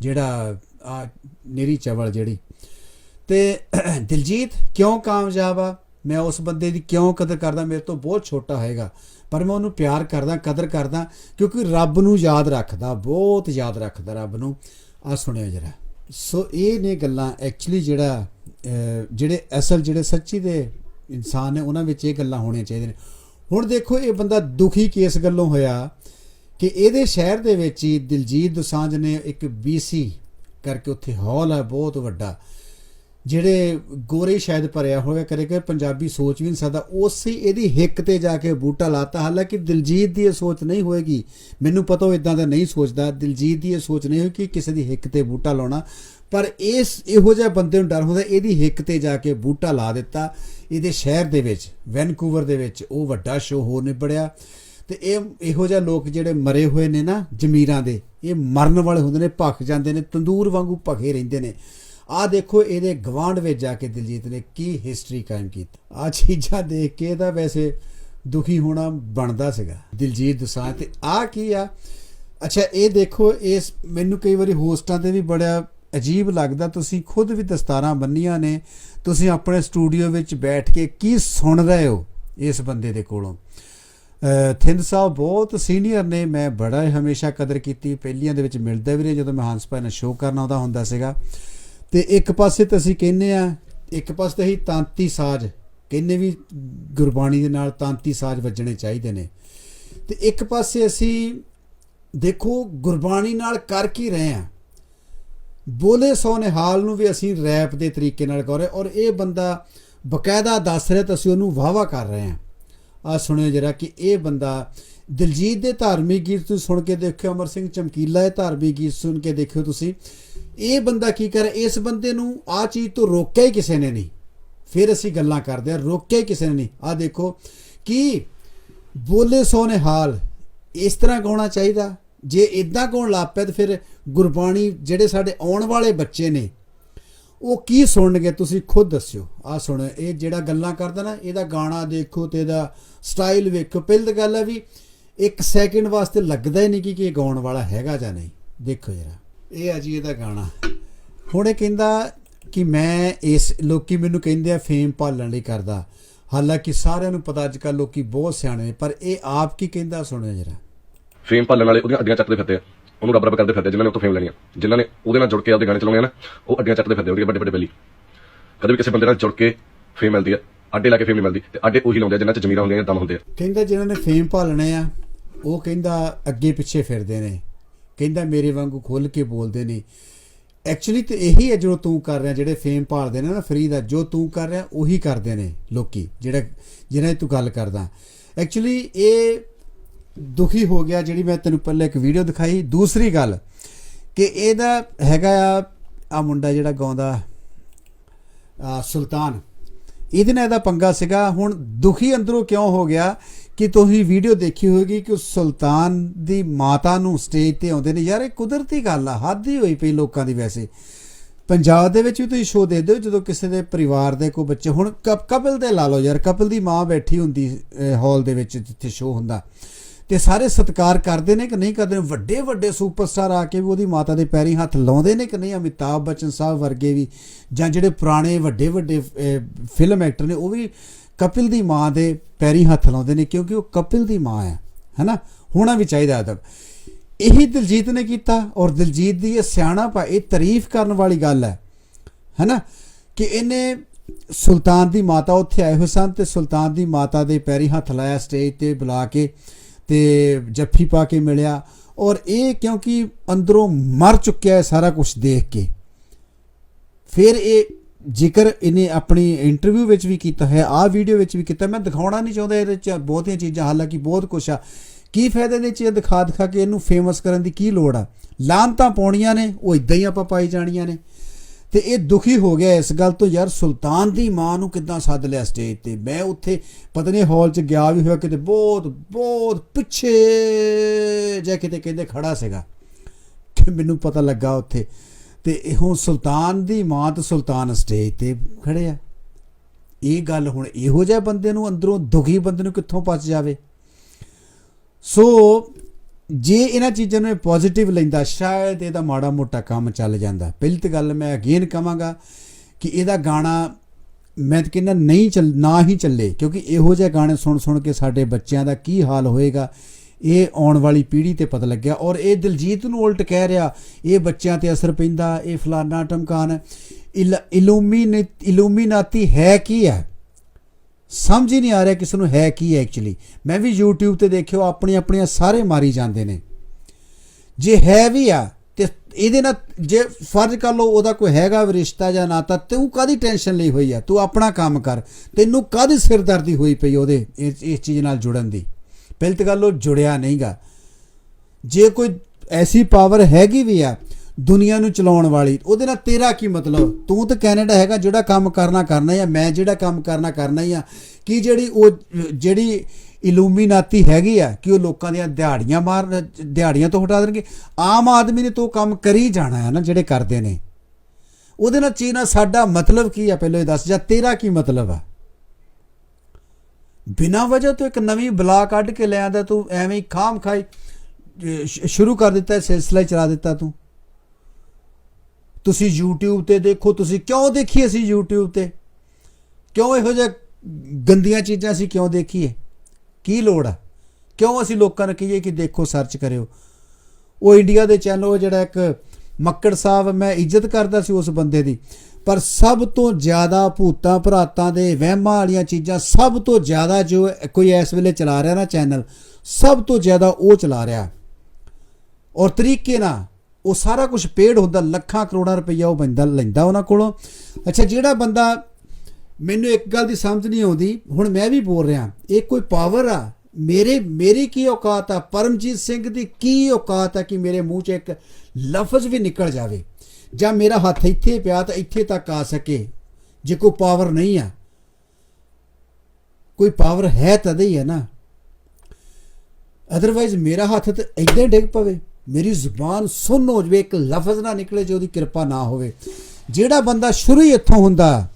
ਜਿਹੜਾ ਆ ਨਿਰੀ ਚਵਲ ਜਿਹੜੀ। ਤੇ ਦਿਲਜੀਤ ਕਿਉਂ ਕਾਮਯਾਬ ਆ? ਮੈਂ ਉਸ ਬੰਦੇ ਦੀ ਕਿਉਂ ਕਦਰ ਕਰਦਾ? ਮੇਰੇ ਤੋਂ ਬਹੁਤ ਛੋਟਾ ਹੈਗਾ। ਪਰ ਮੈਂ ਉਹਨੂੰ ਪਿਆਰ ਕਰਦਾ, ਕਦਰ ਕਰਦਾ, ਕਿਉਂਕਿ ਰੱਬ ਨੂੰ ਯਾਦ ਰੱਖਦਾ, ਬਹੁਤ ਯਾਦ ਰੱਖਦਾ ਰੱਬ ਨੂੰ। ਆ ਸੁਣਿਓ ਜਰਾ। ਸੋ ਇਹ ਨੇ ਗੱਲਾਂ ਐਕਚੁਅਲੀ ਜਿਹੜਾ ਜਿਹੜੇ ਅਸਲ, ਜਿਹੜੇ ਸੱਚੀ ਦੇ ਇਨਸਾਨ ਨੇ, ਉਹਨਾਂ ਵਿੱਚ ਇਹ ਗੱਲਾਂ ਹੋਣੀਆਂ ਚਾਹੀਦੀਆਂ ਨੇ। ਹੁਣ ਦੇਖੋ, ਇਹ ਬੰਦਾ ਦੁਖੀ ਕਿਸ ਗੱਲੋਂ ਹੋਇਆ ਕਿ ਇਹਦੇ ਸ਼ਹਿਰ ਦੇ ਵਿੱਚ ਹੀ ਦਿਲਜੀਤ ਦੋਸਾਂਝ ਨੇ ਇੱਕ BC ਕਰਕੇ ਉੱਥੇ ਹਾਲ ਹੈ, ਬਹੁਤ ਵੱਡਾ। ਜਿਹੜੇ ਗੋਰੇ ਸ਼ਾਇਦ ਭਰਿਆ ਹੋਇਆ ਕਰੇਗਾ ਪੰਜਾਬੀ ਸੋਚ ਵੀ ਨਹੀਂ ਸਕਦਾ, ਉਸੇ ਇਹਦੀ ਹਿੱਕ ਤੇ ਜਾ ਕੇ ਬੂਟਾ ਲਾਤਾ। ਹਾਲਾਂਕਿ ਦਿਲਜੀਤ ਦੀ ਇਹ ਸੋਚ ਨਹੀਂ ਹੋਏਗੀ, ਮੈਨੂੰ ਪਤਾ ਉਹ ਇਦਾਂ ਦਾ ਨਹੀਂ ਸੋਚਦਾ। ਦਿਲਜੀਤ ਦੀ ਇਹ ਸੋਚ ਨਹੀਂ ਹੋਈ ਕਿ ਕਿਸੇ ਦੀ ਹਿੱਕ ਤੇ ਬੂਟਾ ਲਾਉਣਾ। ਪਰ ਇਸ, ਇਹੋ ਜਿਹਾ ਬੰਦੇ ਨੂੰ ਡਰ ਹੁੰਦਾ, ਇਹਦੀ ਹਿੱਕ ਤੇ ਜਾ ਕੇ ਬੂਟਾ ਲਾ ਦਿੱਤਾ। ਇਹਦੇ ਸ਼ਹਿਰ ਦੇ ਵਿੱਚ, ਵੈਨਕੂਵਰ ਦੇ ਵਿੱਚ ਉਹ ਵੱਡਾ ਸ਼ੋਅ ਹੋ ਨਿਬੜਿਆ। ਤੇ ਇਹ, ਇਹੋ ਜਿਹਾ ਲੋਕ ਜਿਹੜੇ ਮਰੇ ਹੋਏ ਨੇ ਨਾ ਜ਼ਮੀਰਾਂ ਦੇ, ਇਹ ਮਰਨ ਵਾਲੇ ਹੁੰਦੇ ਨੇ, ਭੱਖ ਜਾਂਦੇ ਨੇ, ਤੰਦੂਰ ਵਾਂਗੂ ਭਖੇ ਰਹਿੰਦੇ ਨੇ। ਆਹ ਦੇਖੋ, ਇਹਦੇ ਗਵਾਂਡ ਵਿੱਚ ਜਾ ਕੇ ਦਿਲਜੀਤ ਨੇ ਕੀ ਹਿਸਟਰੀ ਕਾਇਮ ਕੀਤੀ। ਆ ਚੀਜ਼ਾਂ ਦੇਖ ਕੇ ਤਾਂ ਵੈਸੇ ਦੁਖੀ ਹੋਣਾ ਬਣਦਾ ਸੀਗਾ। ਦਿਲਜੀਤ ਦੁਸਾਂ ਤੇ ਆ ਕੀ ਆ? ਅੱਛਾ, ਇਹ ਦੇਖੋ, ਇਸ ਮੈਨੂੰ ਕਈ ਵਾਰੀ ਹੋਸਟਾਂ ਤੇ ਵੀ ਬੜਾ ਅਜੀਬ ਲੱਗਦਾ, ਤੁਸੀਂ ਖੁਦ ਵੀ ਦਸਤਾਰਾਂ ਬੰਨੀਆਂ ਨੇ, ਤੁਸੀਂ ਆਪਣੇ ਸਟੂਡੀਓ ਵਿੱਚ ਬੈਠ ਕੇ ਕੀ ਸੁਣ ਰਹੇ ਹੋ ਇਸ ਬੰਦੇ ਦੇ ਕੋਲੋਂ? ਥਿੰਦ ਸਾਹਿਬ ਬਹੁਤ ਸੀਨੀਅਰ ਨੇ, ਮੈਂ ਬੜਾ ਹਮੇਸ਼ਾ ਕਦਰ ਕੀਤੀ, ਪਹਿਲੀਆਂ ਦੇ ਵਿੱਚ ਮਿਲਦਾ ਵੀ ਰਿਹਾ ਜਦੋਂ ਮੈਂ ਹੰਸ ਭਾਈ ਨਾਲ ਸ਼ੋਅ ਕਰਨ ਆਉਂਦਾ ਹੁੰਦਾ ਸੀਗਾ। ਤੇ ਇੱਕ ਪਾਸੇ ਤਾਂ ਅਸੀਂ ਕਹਿੰਨੇ ਆ ਇੱਕ ਪਾਸੇ ਤਾਂ ਹੀ ਤਾਂਤੀ ਸਾਜ਼ ਕਹਿੰਨੇ ਵੀ ਗੁਰਬਾਣੀ ਦੇ ਨਾਲ ਤਾਂਤੀ ਸਾਜ਼ ਵੱਜਣੇ ਚਾਹੀਦੇ ਨੇ। ਤੇ ਇੱਕ ਪਾਸੇ ਅਸੀਂ ਦੇਖੋ ਗੁਰਬਾਣੀ ਨਾਲ ਕਰ ਕੀ ਰਹੇ ਆ ਬੋਲੇ ਸੋਨਿਹਾਲ ਨੂੰ ਵੀ ਅਸੀਂ ਰੈਪ ਦੇ ਤਰੀਕੇ ਨਾਲ ਕਰ ਰਹੇ ਔਰ ਇਹ ਬੰਦਾ ਬਕਾਇਦਾ ਦੱਸ ਰਿਹਾ ਤਾਂ ਅਸੀਂ ਉਹਨੂੰ ਵਾਵਾ ਕਰ ਰਹੇ ਆ ਆ ਸੁਣਿਓ ਜਰਾ ਕਿ ਇਹ ਬੰਦਾ ਦਿਲਜੀਤ ਦੇ ਧਾਰਮਿਕ ਗੀਤ ਤੁਸੀਂ ਸੁਣ ਕੇ ਦੇਖਿਓ, ਅਮਰ ਸਿੰਘ ਚਮਕੀਲਾ ਦੇ ਧਾਰਮਿਕ ਗੀਤ ਸੁਣ ਕੇ ਦੇਖਿਓ ਤੁਸੀਂ। ਇਹ ਬੰਦਾ ਕੀ ਕਰ, ਇਸ ਬੰਦੇ ਨੂੰ ਆ ਚੀਜ਼ ਤੋਂ ਰੋਕਿਆ ਹੀ ਕਿਸੇ ਨੇ ਨਹੀਂ। ਫਿਰ ਅਸੀਂ ਗੱਲਾਂ ਕਰਦੇ ਆ ਰੋਕਿਆ ਹੀ ਕਿਸੇ ਨੇ ਨਹੀਂ। ਆ ਦੇਖੋ ਕਿ ਬੋਲੇ ਸੋਨੇ ਹਾਲ, ਇਸ ਤਰ੍ਹਾਂ ਗਾਉਣਾ ਚਾਹੀਦਾ? ਜੇ ਇਦਾਂ ਗਾਉਣ ਲੱਗ ਪਿਆ ਤਾਂ ਫਿਰ ਗੁਰਬਾਣੀ ਜਿਹੜੇ ਸਾਡੇ ਆਉਣ ਵਾਲੇ ਬੱਚੇ ਨੇ, ਉਹ ਕੀ ਸੁਣਨਗੇ ਤੁਸੀਂ ਖੁਦ ਦੱਸਿਓ। ਆ ਸੁਣੋ, ਇਹ ਜਿਹੜਾ ਗੱਲਾਂ ਕਰਦਾ ਨਾ, ਇਹਦਾ ਗਾਣਾ ਦੇਖੋ ਤੇ ਇਹਦਾ ਸਟਾਈਲ ਵੇਖੋ। ਪਹਿਲੀ ਤਾਂ ਗੱਲ ਹੈ ਵੀ ਇੱਕ ਸੈਕਿੰਡ ਵਾਸਤੇ ਲੱਗਦਾ ਹੀ ਨਹੀਂ ਕਿ ਕਿ ਇਹ ਗਾਉਣ ਵਾਲਾ ਹੈਗਾ ਜਾਂ ਨਹੀਂ। ਦੇਖੋ ਜਰਾ। ਇਹ ਆ ਜੀ ਇਹਦਾ ਗਾਣਾ। ਹੁਣ ਇਹ ਕਹਿੰਦਾ ਕਿ ਮੈਂ ਇਸ ਲੋਕੀ ਮੈਨੂੰ ਕਹਿੰਦੇ ਆ ਫੇਮ ਭਾਲਣ ਲਈ ਕਰਦਾ। ਹਾਲਾਂਕਿ ਸਾਰਿਆਂ ਨੂੰ ਪਤਾ ਅੱਜ ਕੱਲ ਲੋਕੀ ਬਹੁਤ ਸਿਆਣੇ ਨੇ ਪਰ ਇਹ ਆਪ ਕੀ ਕਹਿੰਦਾ ਸੁਣਿਓ ਜਰਾ। ਫੇਮ ਭਾਲਣ ਵਾਲੇ ਉਹਦੀਆਂ ਅੱਡੀਆਂ ਚੱਟਦੇ ਫਿਰਦੇ ਆ। ਉਹਨੂੰ ਰੱਬ ਰੱਬ ਕਰਦੇ ਫਿਰਦੇ ਜਿਨ੍ਹਾਂ ਨੇ ਉੱਥੋਂ ਫੇਮ ਲੈਣੀ ਆ ਜਿਨ੍ਹਾਂ ਨੇ ਉਹਦੇ ਨਾਲ ਜੁੜ ਕੇ ਆਪਦੇ ਗਾਣੇ ਚਲਾਉਣੇ ਆ ਨਾ ਉਹ ਅੱਡੀਆਂ ਚੱਟਦੇ ਫਿਰਦੇ ਆ, ਉਹਦੀਆਂ ਵੱਡੇ ਵੱਡੇ ਬੈਲੀ। ਕਦੇ ਵੀ ਕਿਸੇ ਬੰਦੇ ਨਾਲ ਜੁੜ ਕੇ ਫੇਮ ਮਿਲਦੀ ਆ ਅੱਡੇ ਲਾ ਕੇ ਫੇਮ ਨਹੀਂ ਮਿਲਦੀ ਤੇ ਅੱਡੇ ਉਹੀ ਲਾਉਂਦੇ ਆ ਜਿਨ੍ਹਾਂ ਚ ਜ਼ਮੀਰਾਂ ਹੁੰਦੀਆਂ ਦਮ ਹੁੰਦੇ ਆ। ਕਹਿੰਦਾ ਜਿਨ੍ਹਾਂ ਨੇ ਫੇਮ ਭਾਲਣੇ ਆ ਉਹ ਕਹਿੰਦਾ ਅੱਗੇ ਪਿੱਛੇ ਫਿਰਦੇ ਨੇ। ਕਹਿੰਦਾ ਮੇਰੇ ਵਾਂਗੂ ਖੁੱਲ ਕੇ ਬੋਲਦੇ ਨੇ। ਐਕਚੁਅਲੀ ਤੇ ਇਹੀ ਹੈ ਜੋ ਤੂੰ ਕਰ ਰਿਹਾ, ਜਿਹੜੇ ਫੇਮ ਭਾਲਦੇ ਨੇ ਨਾ ਫਰੀ ਦਾ, ਜੋ ਤੂੰ ਕਰ ਰਿਹਾ, ਉਹੀ ਕਰਦੇ ਨੇ ਲੋਕੀ, ਜਿਹੜਾ, ਜਿਹਨਾਂ ਦੀ ਤੂੰ ਗੱਲ ਕਰਦਾ। ਐਕਚੁਅਲੀ ਇਹ ਦੁਖੀ ਹੋ ਗਿਆ, ਜਿਹੜੀ ਮੈਂ ਤੈਨੂੰ ਪਹਿਲਾਂ ਇੱਕ ਵੀਡੀਓ ਦਿਖਾਈ। ਦੂਸਰੀ ਗੱਲ ਕਿ ਇਹਦਾ ਹੈਗਾ ਆ ਆ ਮੁੰਡਾ ਜਿਹੜਾ ਗਾਉਂਦਾ ਸੁਲਤਾਨ। ਇਹਦੇ ਨਾਲ ਇਹਦਾ ਪੰਗਾ ਸੀਗਾ। ਹੁਣ ਦੁਖੀ ਅੰਦਰੋਂ ਕਿਉਂ ਹੋ ਗਿਆ? ਕਿ ਤੁਸੀਂ ਵੀਡੀਓ ਦੇਖੀ ਹੋਵੇਗੀ ਕਿ ਸੁਲਤਾਨ ਦੀ ਮਾਤਾ ਨੂੰ ਸਟੇਜ ਤੇ ਆਉਂਦੇ ਨੇ। ਯਾਰ, ਇਹ ਕੁਦਰਤੀ ਗੱਲ ਆ, ਹੱਦ ਹੀ ਹੋਈ ਪਈ ਲੋਕਾਂ ਦੀ ਵੈਸੇ। ਪੰਜਾਬ ਦੇ ਵਿੱਚ ਵੀ ਤੁਸੀਂ ਸ਼ੋਅ ਦੇਖਦੇ ਹੋ, ਜਦੋਂ ਕਿਸੇ ਦੇ ਪਰਿਵਾਰ ਦੇ ਕੋਈ ਬੱਚੇ, ਹੁਣ ਕਪ- ਕਪਿਲ ਦੇ ਲਾ ਲਓ ਯਾਰ ਕਪਿਲ ਦੀ ਮਾਂ ਬੈਠੀ ਹੁੰਦੀ ਹਾਲ ਦੇ ਵਿੱਚ ਜਿੱਥੇ ਸ਼ੋਅ ਹੁੰਦਾ। ਤੇ ਸਾਰੇ ਸਤਿਕਾਰ ਕਰਦੇ ਨੇ ਕਿ ਨਹੀਂ ਕਰਦੇ ਵੱਡੇ ਵੱਡੇ ਸੁਪਰਸਟਾਰ ਆ ਕੇ ਵੀ ਉਹਦੀ ਮਾਤਾ ਦੇ ਪੈਰੀ ਹੱਥ ਲਾਉਂਦੇ ਨੇ ਕਿ ਨਹੀਂ? ਅਮਿਤਾਭ ਬੱਚਨ ਸਾਹਿਬ ਵਰਗੇ ਵੀ, ਜਾਂ ਜਿਹੜੇ ਪੁਰਾਣੇ ਵੱਡੇ ਵੱਡੇ ਫਿਲਮ ਐਕਟਰ ਨੇ, ਉਹ ਵੀ ਕਪਿਲ ਦੀ ਮਾਂ ਦੇ ਪੈਰੀ ਹੱਥ ਲਾਉਂਦੇ ਨੇ ਕਿਉਂਕਿ ਉਹ ਕਪਿਲ ਦੀ ਮਾਂ ਹੈ, ਹੈਨਾ? ਹੋਣਾ ਵੀ ਚਾਹੀਦਾ ਅਦਬ। ਇਹੀ ਦਿਲਜੀਤ ਨੇ ਕੀਤਾ ਔਰ ਦਿਲਜੀਤ ਦੀ ਇਹ ਸਿਆਣਾ ਆ, ਇਹ ਤਾਰੀਫ ਕਰਨ ਵਾਲੀ ਗੱਲ ਹੈ, ਹੈਨਾ? ਕਿ ਇਹਨੇ ਸੁਲਤਾਨ ਦੀ ਮਾਤਾ ਉੱਥੇ ਆਏ ਹੋਏ ਸਨ ਤੇ ਸੁਲਤਾਨ ਦੀ ਮਾਤਾ ਦੇ ਪੈਰੀ ਹੱਥ ਲਾਇਆ, ਸਟੇਜ ਤੇ ਬੁਲਾ ਕੇ ਤੇ ਜੱਫੀ ਪਾ ਕੇ ਮਿਲਿਆ ਔਰ ਇਹ ਕਿਉਂਕਿ ਅੰਦਰੋਂ ਮਰ ਚੁੱਕਿਆ ਹੈ ਸਾਰਾ ਕੁਝ ਦੇਖ ਕੇ। ਫਿਰ ਇਹ ਜ਼ਿਕਰ ਇਹਨੇ ਆਪਣੀ ਇੰਟਰਵਿਊ ਵਿੱਚ ਵੀ ਕੀਤਾ ਹੈ ਆਹ ਵੀਡੀਓ ਵਿੱਚ ਵੀ ਕੀਤਾ, ਮੈਂ ਦਿਖਾਉਣਾ ਨਹੀਂ ਚਾਹੁੰਦਾ ਇਹਦੇ ਚ ਬਹੁਤੀਆਂ ਚੀਜ਼ਾਂ, ਹਾਲਾਂਕਿ ਬਹੁਤ ਕੁਛ ਆ। ਕੀ ਫਾਇਦੇ ਨੇ ਚੀਜ਼ ਦਿਖਾ ਦਿਖਾ ਕੇ ਇਹਨੂੰ ਫੇਮਸ ਕਰਨ ਦੀ ਕੀ ਲੋੜ ਆ? ਲਾਂਤਾਂ ਪਾਉਣੀਆਂ ਨੇ, ਉਹ ਇਦਾਂ ਹੀ ਆਪਾਂ ਪਾਈ ਜਾਣੀਆਂ ਨੇ। ਤੇ ਇਹ ਦੁਖੀ ਹੋ ਗਿਆ ਇਸ ਗੱਲ ਤੋਂ, ਯਾਰ ਸੁਲਤਾਨ ਦੀ ਮਾਂ ਨੂੰ ਕਿੱਦਾਂ ਸੱਦ ਲਿਆ ਸਟੇਜ ਤੇ? ਮੈਂ ਉੱਥੇ ਪਤਾ ਨਹੀਂ ਹਾਲ 'ਚ ਗਿਆ ਵੀ ਹੋਇਆ, ਕਿਤੇ ਬਹੁਤ ਬਹੁਤ ਪਿੱਛੇ ਜਾ ਕਿਤੇ ਕਹਿੰਦੇ ਖੜਾ ਸੀਗਾ। ਕਿ ਮੈਨੂੰ ਪਤਾ ਲੱਗਾ ਉੱਥੇ। ਤੇ ਇਹ ਸੁਲਤਾਨ ਦੀ ਮਾਂ ਤੇ ਸੁਲਤਾਨ ਸਟੇਜ ਤੇ ਖੜੇ ਆ। ਇਹ ਗੱਲ ਹੁਣ ਇਹੋ ਜਿਹੇ ਬੰਦੇ ਨੂੰ ਅੰਦਰੋਂ ਦੁਖੀ ਬੰਦੇ ਨੂੰ ਕਿੱਥੋਂ ਪਚ ਜਾਵੇ? ਸੋ ਜੇ ਇਹਨਾਂ ਚੀਜ਼ਾਂ ਨੂੰ ਪੋਜ਼ਿਟਿਵ ਲੈਂਦਾ, ਸ਼ਾਇਦ ਇਹਦਾ ਮਾੜਾ ਮੋਟਾ ਕੰਮ ਚੱਲ ਜਾਂਦਾ। ਪਹਿਲੀ ਤਾਂ ਗੱਲ ਮੈਂ ਅਗੇਨ ਕਹਾਂਗਾ ਕਿ ਇਹਦਾ ਗਾਣਾ ਮੈਂ ਤਾਂ ਕਹਿੰਦਾ ਨਹੀਂ ਚੱਲ, ਨਾ ਹੀ ਚੱਲੇ, ਕਿਉਂਕਿ ਇਹੋ ਜਿਹੇ ਗਾਣੇ ਸੁਣ ਸੁਣ ਕੇ ਸਾਡੇ ਬੱਚਿਆਂ ਦਾ ਕੀ ਹਾਲ ਹੋਏਗਾ? ਇਹ ਆਉਣ ਵਾਲੀ ਪੀੜ੍ਹੀ ਤੇ ਪਤਾ ਲੱਗਿਆ ਔਰ ਇਹ ਦਿਲਜੀਤ ਨੂੰ ਉਲਟ ਕਹਿ ਰਿਹਾ, ਇਹ ਬੱਚਿਆਂ ਤੇ ਅਸਰ ਪੈਂਦਾ, ਇਹ ਫਲਾਨਾ ਟਮਕਾਨ ਇਲੂਮੀਨੇ, ਇਲੂਮੀਨਾਤੀ ਹੈ ਕੀ ਹੈ? ਸਮਝ ਹੀ ਨਹੀਂ ਆ ਰਿਹਾ ਕਿਸ ਨੂੰ ਹੈ ਕੀ ਹੈ ਐਕਚੁਅਲੀ ਮੈਂ ਵੀ YouTube ਤੇ ਦੇਖਿਓ ਆਪਣੀ ਆਪਣੀਆਂ ਸਾਰੇ ਮਾਰੀ ਜਾਂਦੇ ਨੇ। ਜੇ ਹੈ ਵੀ ਆ, ਤੇ ਇਹਦੇ ਨਾਲ ਜੇ ਫਰਜ਼ ਕਰ ਲਓ ਉਹਦਾ ਕੋਈ ਹੈਗਾ ਰਿਸ਼ਤਾ ਜਾਂ ਨਾਤਾ ਤੂੰ ਕਾਦੀ ਟੈਨਸ਼ਨ ਲਈ ਹੋਈ ਆ? ਤੂੰ ਆਪਣਾ ਕੰਮ ਕਰ। ਤੈਨੂੰ ਕਾਦੀ ਸਿਰਦਰਦੀ ਹੋਈ ਪਈ ਉਹਦੇ, ਇਸ ਇਸ ਚੀਜ਼ ਨਾਲ ਜੁੜਨ ਦੀ? ਪਹਿਲੀ ਤਾਂ ਗੱਲ ਉਹ ਜੁੜਿਆ ਨਹੀਂਗਾ। ਜੇ ਕੋਈ ਐਸੀ ਪਾਵਰ ਹੈਗੀ ਵੀ ਆ ਦੁਨੀਆ ਨੂੰ ਚਲਾਉਣ ਵਾਲੀ, ਉਹਦੇ ਨਾਲ ਤੇਰਾ ਕੀ ਮਤਲਬ? ਤੂੰ ਤਾਂ ਕੈਨੇਡਾ ਹੈਗਾ ਜਿਹੜਾ ਕੰਮ ਕਰਨਾ ਕਰਨਾ ਹੀ ਆ, ਮੈਂ ਜਿਹੜਾ ਕੰਮ ਕਰਨਾ ਕਰਨਾ ਹੀ ਆ। ਕੀ ਜਿਹੜੀ ਉਹ, ਜਿਹੜੀ ਇਲੂਮੀਨਾਤੀ ਹੈਗੀ ਆ, ਕਿ ਉਹ ਲੋਕਾਂ ਦੀਆਂ ਦਿਹਾੜੀਆਂ ਮਾਰ, ਦਿਹਾੜੀਆਂ ਤੋਂ ਹਟਾ ਦੇਣਗੇ? ਆਮ ਆਦਮੀ ਨੇ ਤੋਂ ਕੰਮ ਕਰੀ ਜਾਣਾ ਹੈ ਨਾ, ਜਿਹੜੇ ਕਰਦੇ ਨੇ। ਉਹਦੇ ਨਾਲ ਚੀਜ਼ ਸਾਡਾ ਮਤਲਬ ਕੀ ਆ, ਪਹਿਲਾਂ ਇਹ ਦੱਸ, ਜਾਂ ਤੇਰਾ ਕੀ ਮਤਲਬ ਆ? ਬਿਨਾਂ ਵਜ੍ਹਾ ਤੋਂ ਇੱਕ ਨਵੀਂ ਬਲਾ ਕੱਢ ਕੇ ਲੈ ਆਂਦਾ ਤੂੰ, ਐਵੇਂ ਹੀ ਖਾਮ ਖਾਈ ਸ਼ੁਰੂ ਕਰ ਦਿੱਤਾ, ਸਿਲਸਿਲਾ ਚਲਾ ਦਿੱਤਾ ਤੂੰ। ਤੁਸੀਂ YouTube ਤੇ ਦੇਖੋ, ਤੁਸੀਂ ਕਿਉਂ ਦੇਖੀ ਅਸੀਂ YouTube ਤੇ? ਕਿਉਂ ਇਹੋ ਜਿਹਾ ਗੰਦੀਆਂ ਚੀਜ਼ਾਂ ਅਸੀਂ ਕਿਉਂ ਦੇਖੀਏ? ਕੀ ਲੋੜ ਆ? ਕਿਉਂ ਅਸੀਂ ਲੋਕਾਂ ਨੂੰ ਕਹੀਏ ਕਿ ਦੇਖੋ ਸਰਚ ਕਰਿਓ? ਉਹ ਇੰਡੀਆ ਦੇ ਚੈਨਲ ਉਹ ਜਿਹੜਾ ਇੱਕ ਮੱਕੜ ਸਾਹਿਬ, ਮੈਂ ਇੱਜ਼ਤ ਕਰਦਾ ਸੀ ਉਸ ਬੰਦੇ ਦੀ। ਪਰ ਸਭ ਤੋਂ ਜ਼ਿਆਦਾ ਭੂਤਾਂ, ਭਰਾਤਾਂ ਦੇ ਵਹਿਮਾਂ ਵਾਲੀਆਂ ਚੀਜ਼ਾਂ ਸਭ ਤੋਂ ਜ਼ਿਆਦਾ ਜੋ ਕੋਈ ਇਸ ਵੇਲੇ ਚਲਾ ਰਿਹਾ ਨਾ ਚੈਨਲ, ਸਭ ਤੋਂ ਜ਼ਿਆਦਾ ਉਹ ਚਲਾ ਰਿਹਾ। ਔਰ ਤਰੀਕੇ ਨਾਲ ਉਹ ਸਾਰਾ ਕੁਝ ਪੇਡ ਹੁੰਦਾ, ਲੱਖਾਂ ਕਰੋੜਾਂ ਰੁਪਈਆ ਉਹ ਬੰਦਾ ਲੈਂਦਾ ਉਹਨਾਂ ਕੋਲੋਂ। ਅੱਛਾ, ਜਿਹੜਾ ਬੰਦਾ ਮੈਨੂੰ ਇੱਕ ਗੱਲ ਦੀ ਸਮਝ ਨਹੀਂ ਆਉਂਦੀ, ਹੁਣ ਮੈਂ ਵੀ ਬੋਲ ਰਿਹਾ, ਇਹ ਕੋਈ ਪਾਵਰ ਆ? ਮੇਰੇ, ਮੇਰੀ ਕੀ ਔਕਾਤ ਆ? ਪਰਮਜੀਤ ਸਿੰਘ ਦੀ ਕੀ ਔਕਾਤ ਆ ਕਿ ਮੇਰੇ ਮੂੰਹ 'ਚ ਇੱਕ ਲਫ਼ਜ਼ ਵੀ ਨਿਕਲ ਜਾਵੇ? ਜਾਂ ਮੇਰਾ ਹੱਥ ਇੱਥੇ ਪਿਆ ਤਾਂ ਇੱਥੇ ਤੱਕ ਆ ਸਕੇ, ਜੇ ਕੋਈ ਪਾਵਰ ਨਹੀਂ ਆ। ਕੋਈ ਪਾਵਰ ਹੈ ਤਦ ਹੀ ਹੈ ਨਾ। ਅਦਰਵਾਈਜ਼ ਮੇਰਾ ਹੱਥ ਤੇ ਇਦਾਂ ਹੀ ਡਿੱਗ ਪਵੇ। ਮੇਰੀ ਜ਼ੁਬਾਨ ਸੁੰਨ ਹੋ ਜਵੇ, ਇੱਕ ਲਫ਼ਜ਼ ਨਾ ਨਿਕਲੇ ਜੇ ਉਹਦੀ ਕਿਰਪਾ ਨਾ ਹੋਵੇ। ਜਿਹੜਾ ਬੰਦਾ ਸ਼ੁਰੂ ਹੀ ਇੱਥੋਂ ਹੁੰਦਾ,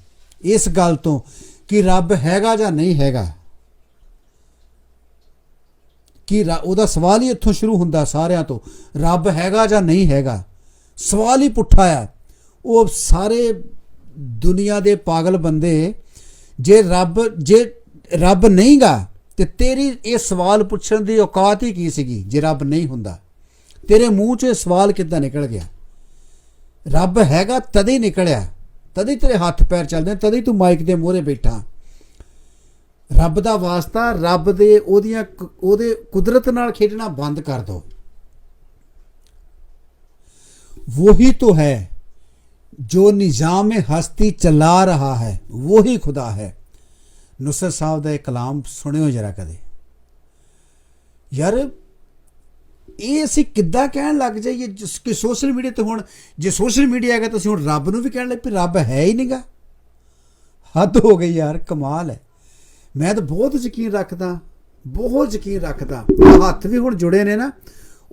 ਇਸ ਗੱਲ ਤੋਂ ਕਿ ਰੱਬ ਹੈਗਾ ਜਾਂ ਨਹੀਂ ਹੈਗਾ। ਕਿ ਰ- ਉਹਦਾ ਸਵਾਲ ਹੀ ਇੱਥੋਂ ਸ਼ੁਰੂ ਹੁੰਦਾ ਸਾਰਿਆਂ ਤੋਂ, ਰੱਬ ਹੈਗਾ ਜਾਂ ਨਹੀਂ ਹੈਗਾ। ਸਵਾਲ ਹੀ ਪੁੱਠਾ ਆ ਉਹ ਸਾਰੇ ਦੁਨੀਆ ਦੇ ਪਾਗਲ ਬੰਦੇ, ਜੇ ਰੱਬ ਜੇ ਰੱਬ ਨਹੀਂਗਾ, ਤੇ ਤੇਰੀ ਇਹ ਸਵਾਲ ਪੁੱਛਣ ਦੀ ਔਕਾਤ ਹੀ ਕੀ ਸੀਗੀ? ਜੇ ਰੱਬ ਨਹੀਂ ਹੁੰਦਾ, ਤੇਰੇ ਮੂੰਹ 'ਚੋਂ ਇਹ ਸਵਾਲ ਕਿੱਦਾਂ ਨਿਕਲ ਗਿਆ? ਰੱਬ ਹੈਗਾ, ਤਦ ਹੀ ਨਿਕਲਿਆ। ਤਦ ਹੀ ਤੇਰੇ ਹੱਥ ਪੈਰ ਚੱਲਦੇ ਤਦ ਹੀ ਤੂੰ ਮਾਈਕ ਦੇ ਮੂਹਰੇ ਬੈਠਾ। ਰੱਬ ਦਾ ਵਾਸਤਾ, ਰੱਬ ਦੇ ਉਹਦੀਆਂ ਉਹਦੇ ਕੁਦਰਤ ਨਾਲ ਖੇਡਣਾ ਬੰਦ ਕਰ ਦੋ। वही तो है ਜੋ ਨਿਜ਼ਾਮ ਹਸਤੀ ਚਲਾ ਰਹਾ ਹੈ ਵਹੀ ਖੁਦਾ ਹੈ ਨੁਸਰਤ ਸਾਹਿਬ ਦਾ ਇਹ ਕਲਾਮ ਸੁਣਿਓ ਜਰਾ ਕਦੇ ਯਾਰ ਇਹ ਅਸੀਂ ਕਿੱਦਾਂ ਕਹਿਣ ਲੱਗ ਜਾਈਏ ਜਿਸ ਕਿ ਸੋਸ਼ਲ ਮੀਡੀਆ ਤੇ ਹੁਣ ਜੇ ਸੋਸ਼ਲ ਮੀਡੀਆ ਹੈਗਾ ਤਾਂ ਅਸੀਂ ਹੁਣ ਰੱਬ ਨੂੰ ਵੀ ਕਹਿਣ ਲੱਗ ਪਈ ਰੱਬ ਹੈ ਹੀ ਨਹੀਂਗਾ ਹੱਦ ਹੋ ਗਈ ਯਾਰ ਕਮਾਲ ਹੈ ਮੈਂ ਤਾਂ ਬਹੁਤ ਯਕੀਨ ਰੱਖਦਾ ਬਹੁਤ ਯਕੀਨ ਰੱਖਦਾ ਆਹ ਹੱਥ ਵੀ ਹੁਣ ਜੁੜੇ ਨੇ ਨਾ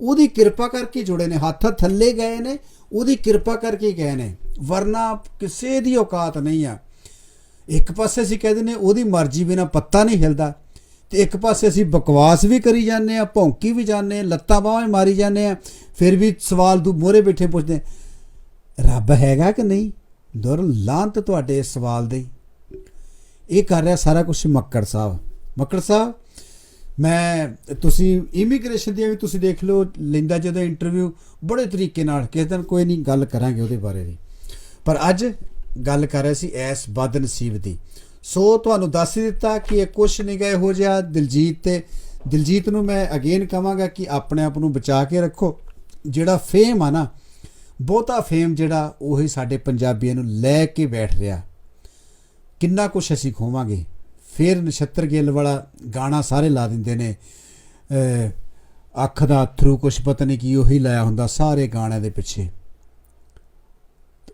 ਉਹਦੀ ਕਿਰਪਾ ਕਰਕੇ ਜੁੜੇ ਨੇ, ਹੱਥ ਥੱਲੇ ਗਏ ਨੇ, ਉਹਦੀ ਕਿਰਪਾ ਕਰਕੇ ਗਏ ਨੇ। ਵਰਨਾ ਕਿਸੇ ਦੀ ਔਕਾਤ ਨਹੀਂ ਆ। ਇੱਕ ਪਾਸੇ ਅਸੀਂ ਕਹਿੰਦੇ ਨੇ ਉਹਦੀ ਮਰਜ਼ੀ ਬਿਨਾ ਪੱਤਾ ਨਹੀਂ ਹਿਲਦਾ, ਤੇ ਇੱਕ ਪਾਸੇ ਅਸੀਂ ਬਕਵਾਸ ਵੀ ਕਰੀ ਜਾਂਦੇ ਆ, ਭੌਂਕੀ ਵੀ ਜਾਂਦੇ ਆ, ਲੱਤਾਂ ਬਾਹਾਂ ਮਾਰੀ ਜਾਂਦੇ ਆ, ਫਿਰ ਵੀ ਸਵਾਲ ਦੂ ਮੋਰੇ ਬੈਠੇ ਪੁੱਛਦੇ ਰੱਬ ਹੈਗਾ ਕਿ ਨਹੀਂ? ਦੁਰ ਲਾਂਤ ਤੁਹਾਡੇ ਇਸ ਸਵਾਲ ਦੇ ਇਹ ਕਰ ਰਿਹਾ ਸਾਰਾ ਕੁਝ ਮੱਕੜ ਸਾਹਿਬ। ਮੱਕੜ ਸਾਹਿਬ ਮੈਂ, ਤੁਸੀਂ ਇਮੀਗ੍ਰੇਸ਼ਨ ਦੀਆਂ ਵੀ ਤੁਸੀਂ ਦੇਖ ਲਓ, ਲਿੰਦਾ ਜਦੋਂ ਇੰਟਰਵਿਊ ਬੜੇ ਤਰੀਕੇ ਨਾਲ ਕਿਸੇ ਦਿਨ ਕੋਈ ਨਹੀਂ ਗੱਲ ਕਰਾਂਗੇ ਉਹਦੇ ਬਾਰੇ ਵੀ। ਪਰ ਅੱਜ ਗੱਲ ਕਰ ਰਹੇ ਸੀ ਐਸ ਬਦਨਸੀਬ ਦੀ। ਸੋ ਤੁਹਾਨੂੰ ਦੱਸ ਹੀ ਦਿੱਤਾ ਕਿ ਇਹ ਕੁਛ ਨਹੀਂ ਗਏ ਹੋ ਜਿਹਾ ਦਿਲਜੀਤ ਤੇ, ਦਿਲਜੀਤ ਨੂੰ ਮੈਂ ਅਗੇਨ ਕਹਾਂਗਾ ਕਿ ਆਪਣੇ ਆਪ ਨੂੰ ਬਚਾ ਕੇ ਰੱਖੋ। ਜਿਹੜਾ ਫੇਮ ਆ ਨਾ, ਬਹੁਤਾ ਫੇਮ ਜਿਹੜਾ ਉਹੀ ਸਾਡੇ ਪੰਜਾਬੀਆਂ ਨੂੰ ਲੈ ਕੇ ਬੈਠ ਰਿਹਾ। ਕਿੰਨਾ ਕੁਛ ਅਸੀਂ ਖੋਵਾਂਗੇ। ਫਿਰ ਨਛੱਤਰ ਗਿੱਲ ਵਾਲਾ ਗਾਣਾ ਸਾਰੇ ਲਾ ਦਿੰਦੇ ਨੇ। ਅੱਖ ਦਾ ਅਥਰੂ ਕੁਛ ਪਤਾ ਨਹੀਂ ਕੀ ਉਹੀ ਲਾਇਆ ਹੁੰਦਾ ਸਾਰੇ ਗਾਣਿਆਂ ਦੇ ਪਿੱਛੇ।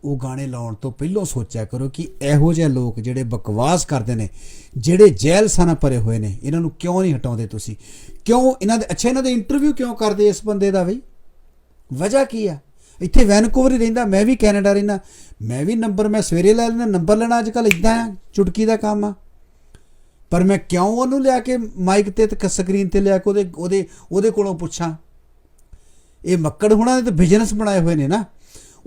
ਉਹ ਗਾਣੇ ਲਾਉਣ ਤੋਂ ਪਹਿਲਾਂ ਸੋਚਿਆ ਕਰੋ ਕਿ ਇਹੋ ਜਿਹੇ ਲੋਕ ਜਿਹੜੇ ਬਕਵਾਸ ਕਰਦੇ ਨੇ, ਜਿਹੜੇ ਜੇਲ੍ਹ ਸਾਨਾ ਭਰੇ ਹੋਏ ਨੇ, ਇਹਨਾਂ ਨੂੰ ਕਿਉਂ ਨਹੀਂ ਹਟਾਉਂਦੇ ਤੁਸੀਂ? ਕਿਉਂ ਇਹਨਾਂ ਦੇ ਅੱਛਾ ਇਹਨਾਂ ਦੇ ਇੰਟਰਵਿਊ ਕਿਉਂ ਕਰਦੇ ਇਸ ਬੰਦੇ ਦਾ ਬਈ? ਵਜ੍ਹਾ ਕੀ ਆ? ਇੱਥੇ ਵੈਨਕੂਵਰ ਹੀ ਰਹਿੰਦਾ, ਮੈਂ ਵੀ ਕੈਨੇਡਾ ਰਹਿੰਦਾ, ਮੈਂ ਵੀ ਨੰਬਰ ਮੈਂ ਸਵੇਰੇ ਲੈ ਲੈਣਾ ਨੰਬਰ ਲੈਣਾ ਅੱਜ ਕੱਲ ਇਦਾਂ ਆ, ਚੁਟਕੀ ਦਾ ਕੰਮ ਆ। ਪਰ ਮੈਂ ਕਿਉਂ ਉਹਨੂੰ ਲਿਆ ਕੇ ਮਾਈਕ ਤੇ ਤੇ ਸਕਰੀਨ ਤੇ ਲਿਆ ਕੇ ਉਹਦੇ ਉਹਦੇ ਉਹਦੇ ਕੋਲੋਂ ਪੁੱਛਾਂ? ਇਹ ਮੱਕੜ ਹੁਣਾਂ ਨੇ ਤਾਂ ਬਿਜ਼ਨਸ ਬਣਾਏ ਹੋਏ ਨੇ ਨਾ।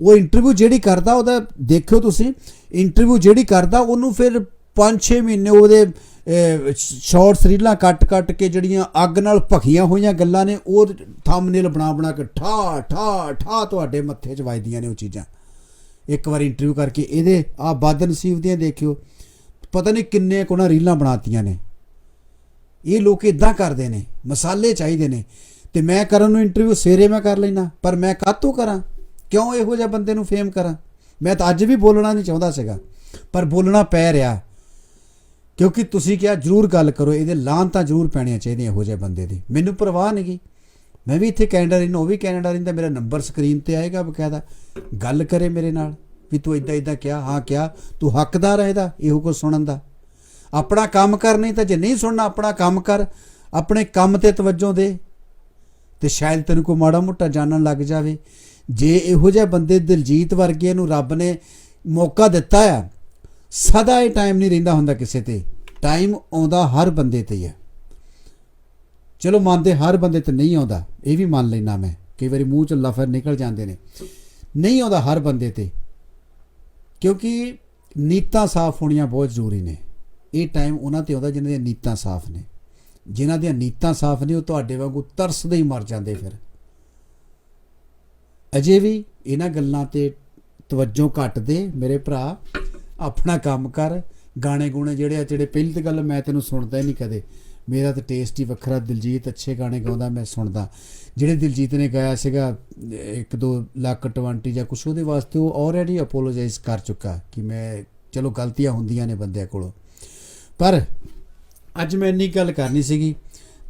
ਉਹ ਇੰਟਰਵਿਊ ਜਿਹੜੀ ਕਰਦਾ, ਉਹਦਾ ਦੇਖਿਓ ਤੁਸੀਂ ਇੰਟਰਵਿਊ ਜਿਹੜੀ ਕਰਦਾ, ਉਹਨੂੰ ਫਿਰ 5-6 ਮਹੀਨੇ ਉਹਦੇ ਸ਼ਾਰਟਸ ਰੀਲਾਂ ਕੱਟ-ਕੱਟ ਕੇ ਜਿਹੜੀਆਂ ਅੱਗ ਨਾਲ ਭਖੀਆਂ ਹੋਈਆਂ ਗੱਲਾਂ ਨੇ, ਉਹ ਥੰਬਨੇਲ ਬਣਾ-ਬਣਾ ਕੇ ਠਾ ਠਾ ਠਾ ਤੁਹਾਡੇ ਮੱਥੇ 'ਚ ਵੱਜਦੀਆਂ ਨੇ ਉਹ ਚੀਜ਼ਾਂ। ਇੱਕ ਵਾਰ ਇੰਟਰਵਿਊ ਕਰਕੇ ਇਹਦੇ ਆ ਬਦਨਸੀਬ ਦੀਆਂ ਦੇਖਿਓ। ਪਤਾ ਨਹੀਂ ਕਿੰਨੇ ਕੋਨਾ ਰੀਲਾਂ ਬਣਾਤੀਆਂ ਨੇ। ਇਹ ਲੋਕ ਇਦਾਂ ਕਰਦੇ ਨੇ, ਮਸਾਲੇ ਚਾਹੀਦੇ ਨੇ। ਤੇ ਮੈਂ ਕਰਨ ਨੂੰ ਇੰਟਰਵਿਊ ਸਵੇਰੇ ਮੈਂ ਕਰ ਲੈਣਾ ਪਰ ਮੈਂ ਕਾਤੋਂ ਕਰਾਂ? ਕਿਉਂ ਇਹੋ ਜਿਹੇ ਬੰਦੇ ਨੂੰ ਫੇਮ ਕਰਾਂ? ਮੈਂ ਤਾਂ ਅੱਜ ਵੀ ਬੋਲਣਾ ਨਹੀਂ ਚਾਹੁੰਦਾ ਸੀਗਾ, ਪਰ ਬੋਲਣਾ ਪੈ ਰਿਹਾ। ਕਿਉਂਕਿ ਤੁਸੀਂ ਕਿਹਾ ਜਰੂਰ ਗੱਲ ਕਰੋ, ਇਹਦੇ ਲਾਂ ਤਾਂ ਜਰੂਰ ਪੈਣੀਆਂ ਚਾਹੀਦੀਆਂ ਇਹੋ ਜਿਹੇ ਬੰਦੇ ਦੀ। ਮੈਨੂੰ ਪਰਵਾਹ ਨਹੀਂਗੀ ਮੈਂ ਵੀ ਇੱਥੇ ਕੈਨੇਡਾ ਰਹਿੰਦਾ, ਉਹ ਵੀ ਕੈਨੇਡਾ ਰਹਿੰਦਾ, ਮੇਰਾ ਨੰਬਰ ਸਕਰੀਨ ਤੇ ਆਏਗਾ ਬਕਾਇਦਾ। ਗੱਲ ਕਰੇ ਮੇਰੇ ਨਾਲ। ਵੀ ਤੂੰ ਇਦਾਂ ਇਦਾਂ ਕਿਹਾ ਹਾਂ ਕਿਹਾ, ਤੂੰ ਹੱਕਦਾਰ ਹੈ ਇਹਦਾ, ਇਹੋ ਕੁਝ ਸੁਣਨ ਦਾ। ਆਪਣਾ ਕੰਮ ਕਰ, ਨਹੀਂ ਤਾਂ ਜੇ ਨਹੀਂ ਸੁਣਨਾ, ਆਪਣਾ ਕੰਮ ਕਰ, ਆਪਣੇ ਕੰਮ ਤੇ ਤਵੱਜੋ ਦੇ। ਤੇ ਸ਼ਾਇਦ ਤੈਨੂੰ ਕੋਈ ਮਾੜਾ ਮੋਟਾ ਜਾਣਨ ਲੱਗ ਜਾਵੇ। ਜੇ ਇਹੋ ਜਿਹੇ ਬੰਦੇ ਦਿਲਜੀਤ ਵਰਗੇ ਨੂੰ ਰੱਬ ਨੇ ਮੌਕਾ ਦਿੱਤਾ ਆ, ਸਦਾ ਹੀ ਟਾਈਮ ਨਹੀਂ ਰਹਿੰਦਾ ਹੁੰਦਾ ਕਿਸੇ ਤੇ। ਟਾਈਮ ਆਉਂਦਾ ਹਰ ਬੰਦੇ ਤੇ ਹੈ ਚਲੋ ਮੰਨਦੇ ਹਰ ਬੰਦੇ ਤੇ ਨਹੀਂ ਆਉਂਦਾ। ਇਹ ਵੀ ਮੰਨ ਲੈਣਾ ਮੈਂ। ਕਈ ਵਾਰੀ ਮੂੰਹ ਚੋਂ ਲਫ਼ਜ਼ ਨਿਕਲ ਜਾਂਦੇ ਨੇ। ਨਹੀਂ ਆਉਂਦਾ ਹਰ ਬੰਦੇ ਤੇ। ਕਿਉਂਕਿ ਨੀਤਾਂ ਸਾਫ਼ ਹੋਣੀਆਂ ਬਹੁਤ ਜ਼ਰੂਰੀ ਨੇ। ਇਹ ਟਾਈਮ ਉਹਨਾਂ ਤੇ ਆਉਂਦਾ ਜਿਨ੍ਹਾਂ ਦੀਆਂ ਨੀਤਾਂ ਸਾਫ਼ ਨੇ। ਜਿਨ੍ਹਾਂ ਦੀਆਂ ਨੀਤਾਂ ਸਾਫ਼ ਨੇ, ਉਹ ਤੁਹਾਡੇ ਵਾਂਗੂ ਤਰਸਦੇ ਹੀ ਮਰ ਜਾਂਦੇ ਫਿਰ। ਅਜੇ ਵੀ ਇਹਨਾਂ ਗੱਲਾਂ ਤੇ ਤਵੱਜੋ ਘੱਟ ਦੇ ਮੇਰੇ ਭਰਾ, ਆਪਣਾ ਕੰਮ ਕਰ ਗਾਣੇ ਗੁਣੇ ਜਿਹੜੇ ਆ, ਜਿਹੜੇ ਪਹਿਲੀ ਤਾਂ ਗੱਲ ਮੈਂ ਤੈਨੂੰ ਸੁਣਦਾ ਹੀ ਨਹੀਂ ਕਦੇ। ਮੇਰਾ ਤਾਂ ਟੇਸਟ ਹੀ ਵੱਖਰਾ, ਦਿਲਜੀਤ ਅੱਛੇ ਗਾਣੇ ਗਾਉਂਦਾ, ਮੈਂ ਸੁਣਦਾ। ਜਿਹੜੇ ਦਿਲਜੀਤ ਨੇ ਗਾਇਆ ਸੀਗਾ 1 2 ਲੱਖ 20 ਜਾਂ ਕੁਛ ਉਹਦੇ ਵਾਸਤੇ, ਉਹ ਆਲਰੇਡੀ ਅਪੋਲੋਜਾਈਜ਼ ਕਰ ਚੁੱਕਾ ਕਿ ਮੈਂ, ਚਲੋ ਗਲਤੀਆਂ ਹੁੰਦੀਆਂ ਨੇ ਬੰਦਿਆਂ ਕੋਲੋਂ। ਪਰ ਅੱਜ ਮੈਂ ਇੰਨੀ ਗੱਲ ਕਰਨੀ ਸੀਗੀ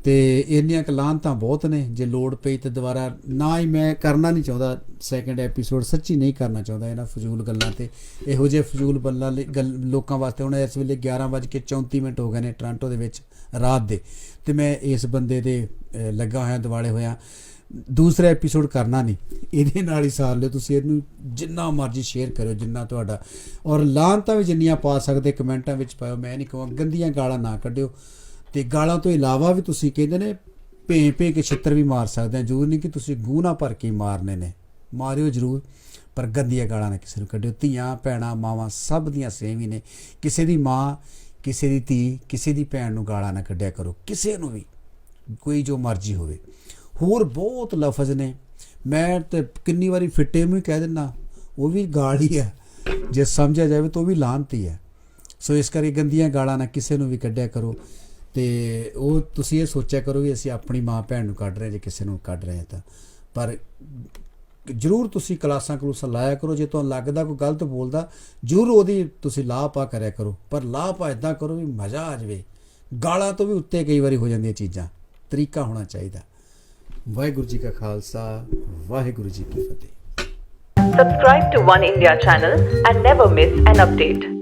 ਤੇ ਇੰਨੀਆਂ ਕਲਾਨ ਬਹੁਤ ਨੇ, ਜੇ ਲੋੜ ਪਈ ਤੇ ਦੁਬਾਰਾ ਨਾ ਹੀ ਮੈਂ ਕਰਨਾ ਨਹੀਂ ਚਾਹੁੰਦਾ ਸੈਕੰਡ ਐਪੀਸੋਡ ਸੱਚੀ ਨਹੀਂ ਕਰਨਾ ਚਾਹੁੰਦਾ ਇਹਨਾਂ ਫਜ਼ੂਲ ਗੱਲਾਂ ਤੇ। ਇਹੋ ਜਿਹੇ ਫਜ਼ੂਲ ਬੱਲਾਂ ਲਈ ਗੱਲ, ਲੋਕਾਂ ਵਾਸਤੇ ਹੁਣ ਇਸ ਵੇਲੇ 11:34 ਮਿੰਟ ਹੋ ਗਏ ਨੇ ਟੋਰਾਂਟੋ ਦੇ ਵਿੱਚ ਰਾਤ ਦੇ। ਤੇ ਮੈਂ ਇਸ ਬੰਦੇ ਦੇ ਲੱਗਾ ਹੋਇਆ, ਦਿਵਾਲੇ ਹੋਇਆ। ਦੂਸਰਾ ਐਪੀਸੋਡ ਕਰਨਾ ਨਹੀਂ। ਇਹਦੇ ਨਾਲ ਹੀ ਸਾਰ ਲਿਓ ਤੁਸੀਂ, ਇਹਨੂੰ ਜਿੰਨਾ ਮਰਜ਼ੀ ਸ਼ੇਅਰ ਕਰਿਓ, ਜਿੰਨਾ ਤੁਹਾਡਾ। ਔਰ ਲਾਂਤਾਂ ਵੀ ਜਿੰਨੀਆਂ ਪਾ ਸਕਦੇ, ਕਮੈਂਟਾਂ ਵਿੱਚ ਪਾਇਓ, ਮੈਂ ਨਹੀਂ ਕਹਾਂ, ਗੰਦੀਆਂ ਗਾਲਾਂ ਨਾ ਕੱਢਿਓ। ਤੇ ਗਾਲਾਂ ਤੋਂ ਇਲਾਵਾ ਵੀ ਤੁਸੀਂ ਕਹਿੰਦੇ ਨੇ ਭੇ ਭੇ ਕੇ ਛਿੱਤਰ ਵੀ ਮਾਰ ਸਕਦੇ ਆ। ਜ਼ਰੂਰ ਨਹੀਂ ਕਿ ਤੁਸੀਂ ਗੂੰ ਨਾ ਭਰ ਕੇ ਮਾਰਨੇ ਨੇ। ਮਾਰਿਓ ਜ਼ਰੂਰ, ਪਰ ਗੰਦੀਆਂ ਗਾਲਾਂ ਨਾ ਕਿਸੇ ਨੂੰ ਕੱਢਿਓ। ਧੀਆਂ, ਭੈਣਾਂ, ਮਾਵਾਂ ਸਭ ਦੀਆਂ ਸੇਮ ਹੀ ਨੇ। ਕਿਸੇ ਦੀ ਮਾਂ, ਕਿਸੇ ਦੀ ਧੀ, ਕਿਸੇ ਦੀ ਭੈਣ ਨੂੰ ਗਾਲਾਂ ਨਾ ਕੱਢਿਆ ਕਰੋ। ਕਿਸੇ ਨੂੰ ਵੀ, ਕੋਈ ਜੋ ਮਰਜ਼ੀ ਹੋਵੇ। ਹੋਰ ਬਹੁਤ ਲਫ਼ਜ਼ ਨੇ। ਮੈਂ ਤੇ ਕਿੰਨੀ ਵਾਰੀ ਫਿੱਟੇ ਨੂੰ ਹੀ ਕਹਿ ਦਿੰਦਾ, ਉਹ ਵੀ ਗਾਲ ਹੀ ਹੈ ਜੇ ਸਮਝਿਆ ਜਾਵੇ ਤਾਂ ਉਹ ਵੀ ਲਾਂਤੀ ਹੈ ਸੋ ਇਸ ਕਰਕੇ ਗੰਦੀਆਂ ਗਾਲਾਂ ਨਾ ਕਿਸੇ ਨੂੰ ਵੀ ਕੱਢਿਆ ਕਰੋ। ਤੇ ਉਹ ਤੁਸੀਂ ਇਹ ਸੋਚਿਆ ਕਰੋ ਵੀ ਅਸੀਂ ਆਪਣੀ ਮਾਂ ਭੈਣ ਨੂੰ ਕੱਢ ਰਹੇ ਜੇ ਕਿਸੇ ਨੂੰ ਕੱਢ ਰਹੇ ਤਾਂ। ਪਰ ਜਰੂਰ ਤੁਸੀਂ ਕਲਾਸਾਂ ਕਲੂਸਾਂ ਲਾਇਆ ਕਰੋ, ਜੇ ਤੁਹਾਨੂੰ ਲੱਗਦਾ ਕੋਈ ਗਲਤ ਬੋਲਦਾ, ਜਰੂਰ ਉਹਦੀ ਤੁਸੀਂ ਲਾਹ ਕਰਿਆ ਕਰੋ। ਪਰ ਲਾਹ ਪਾ ਇਦਾਂ ਕਰੋ ਵੀ ਮਜ਼ਾ ਆ ਜਾਵੇ। ਗਾਲਾਂ ਤੋਂ ਵੀ ਉੱਤੇ ਕਈ ਵਾਰੀ ਹੋ ਜਾਂਦੀਆਂ ਚੀਜ਼ਾਂ। ਤਰੀਕਾ ਹੋਣਾ ਚਾਹੀਦਾ। ਵਾਹਿਗੁਰੂ ਜੀ ਕਾ ਖਾਲਸਾ, ਵਾਹਿਗੁਰੂ ਜੀ ਕੀ ਫਤਿਹ। Subscribe to One India channel and never miss an update.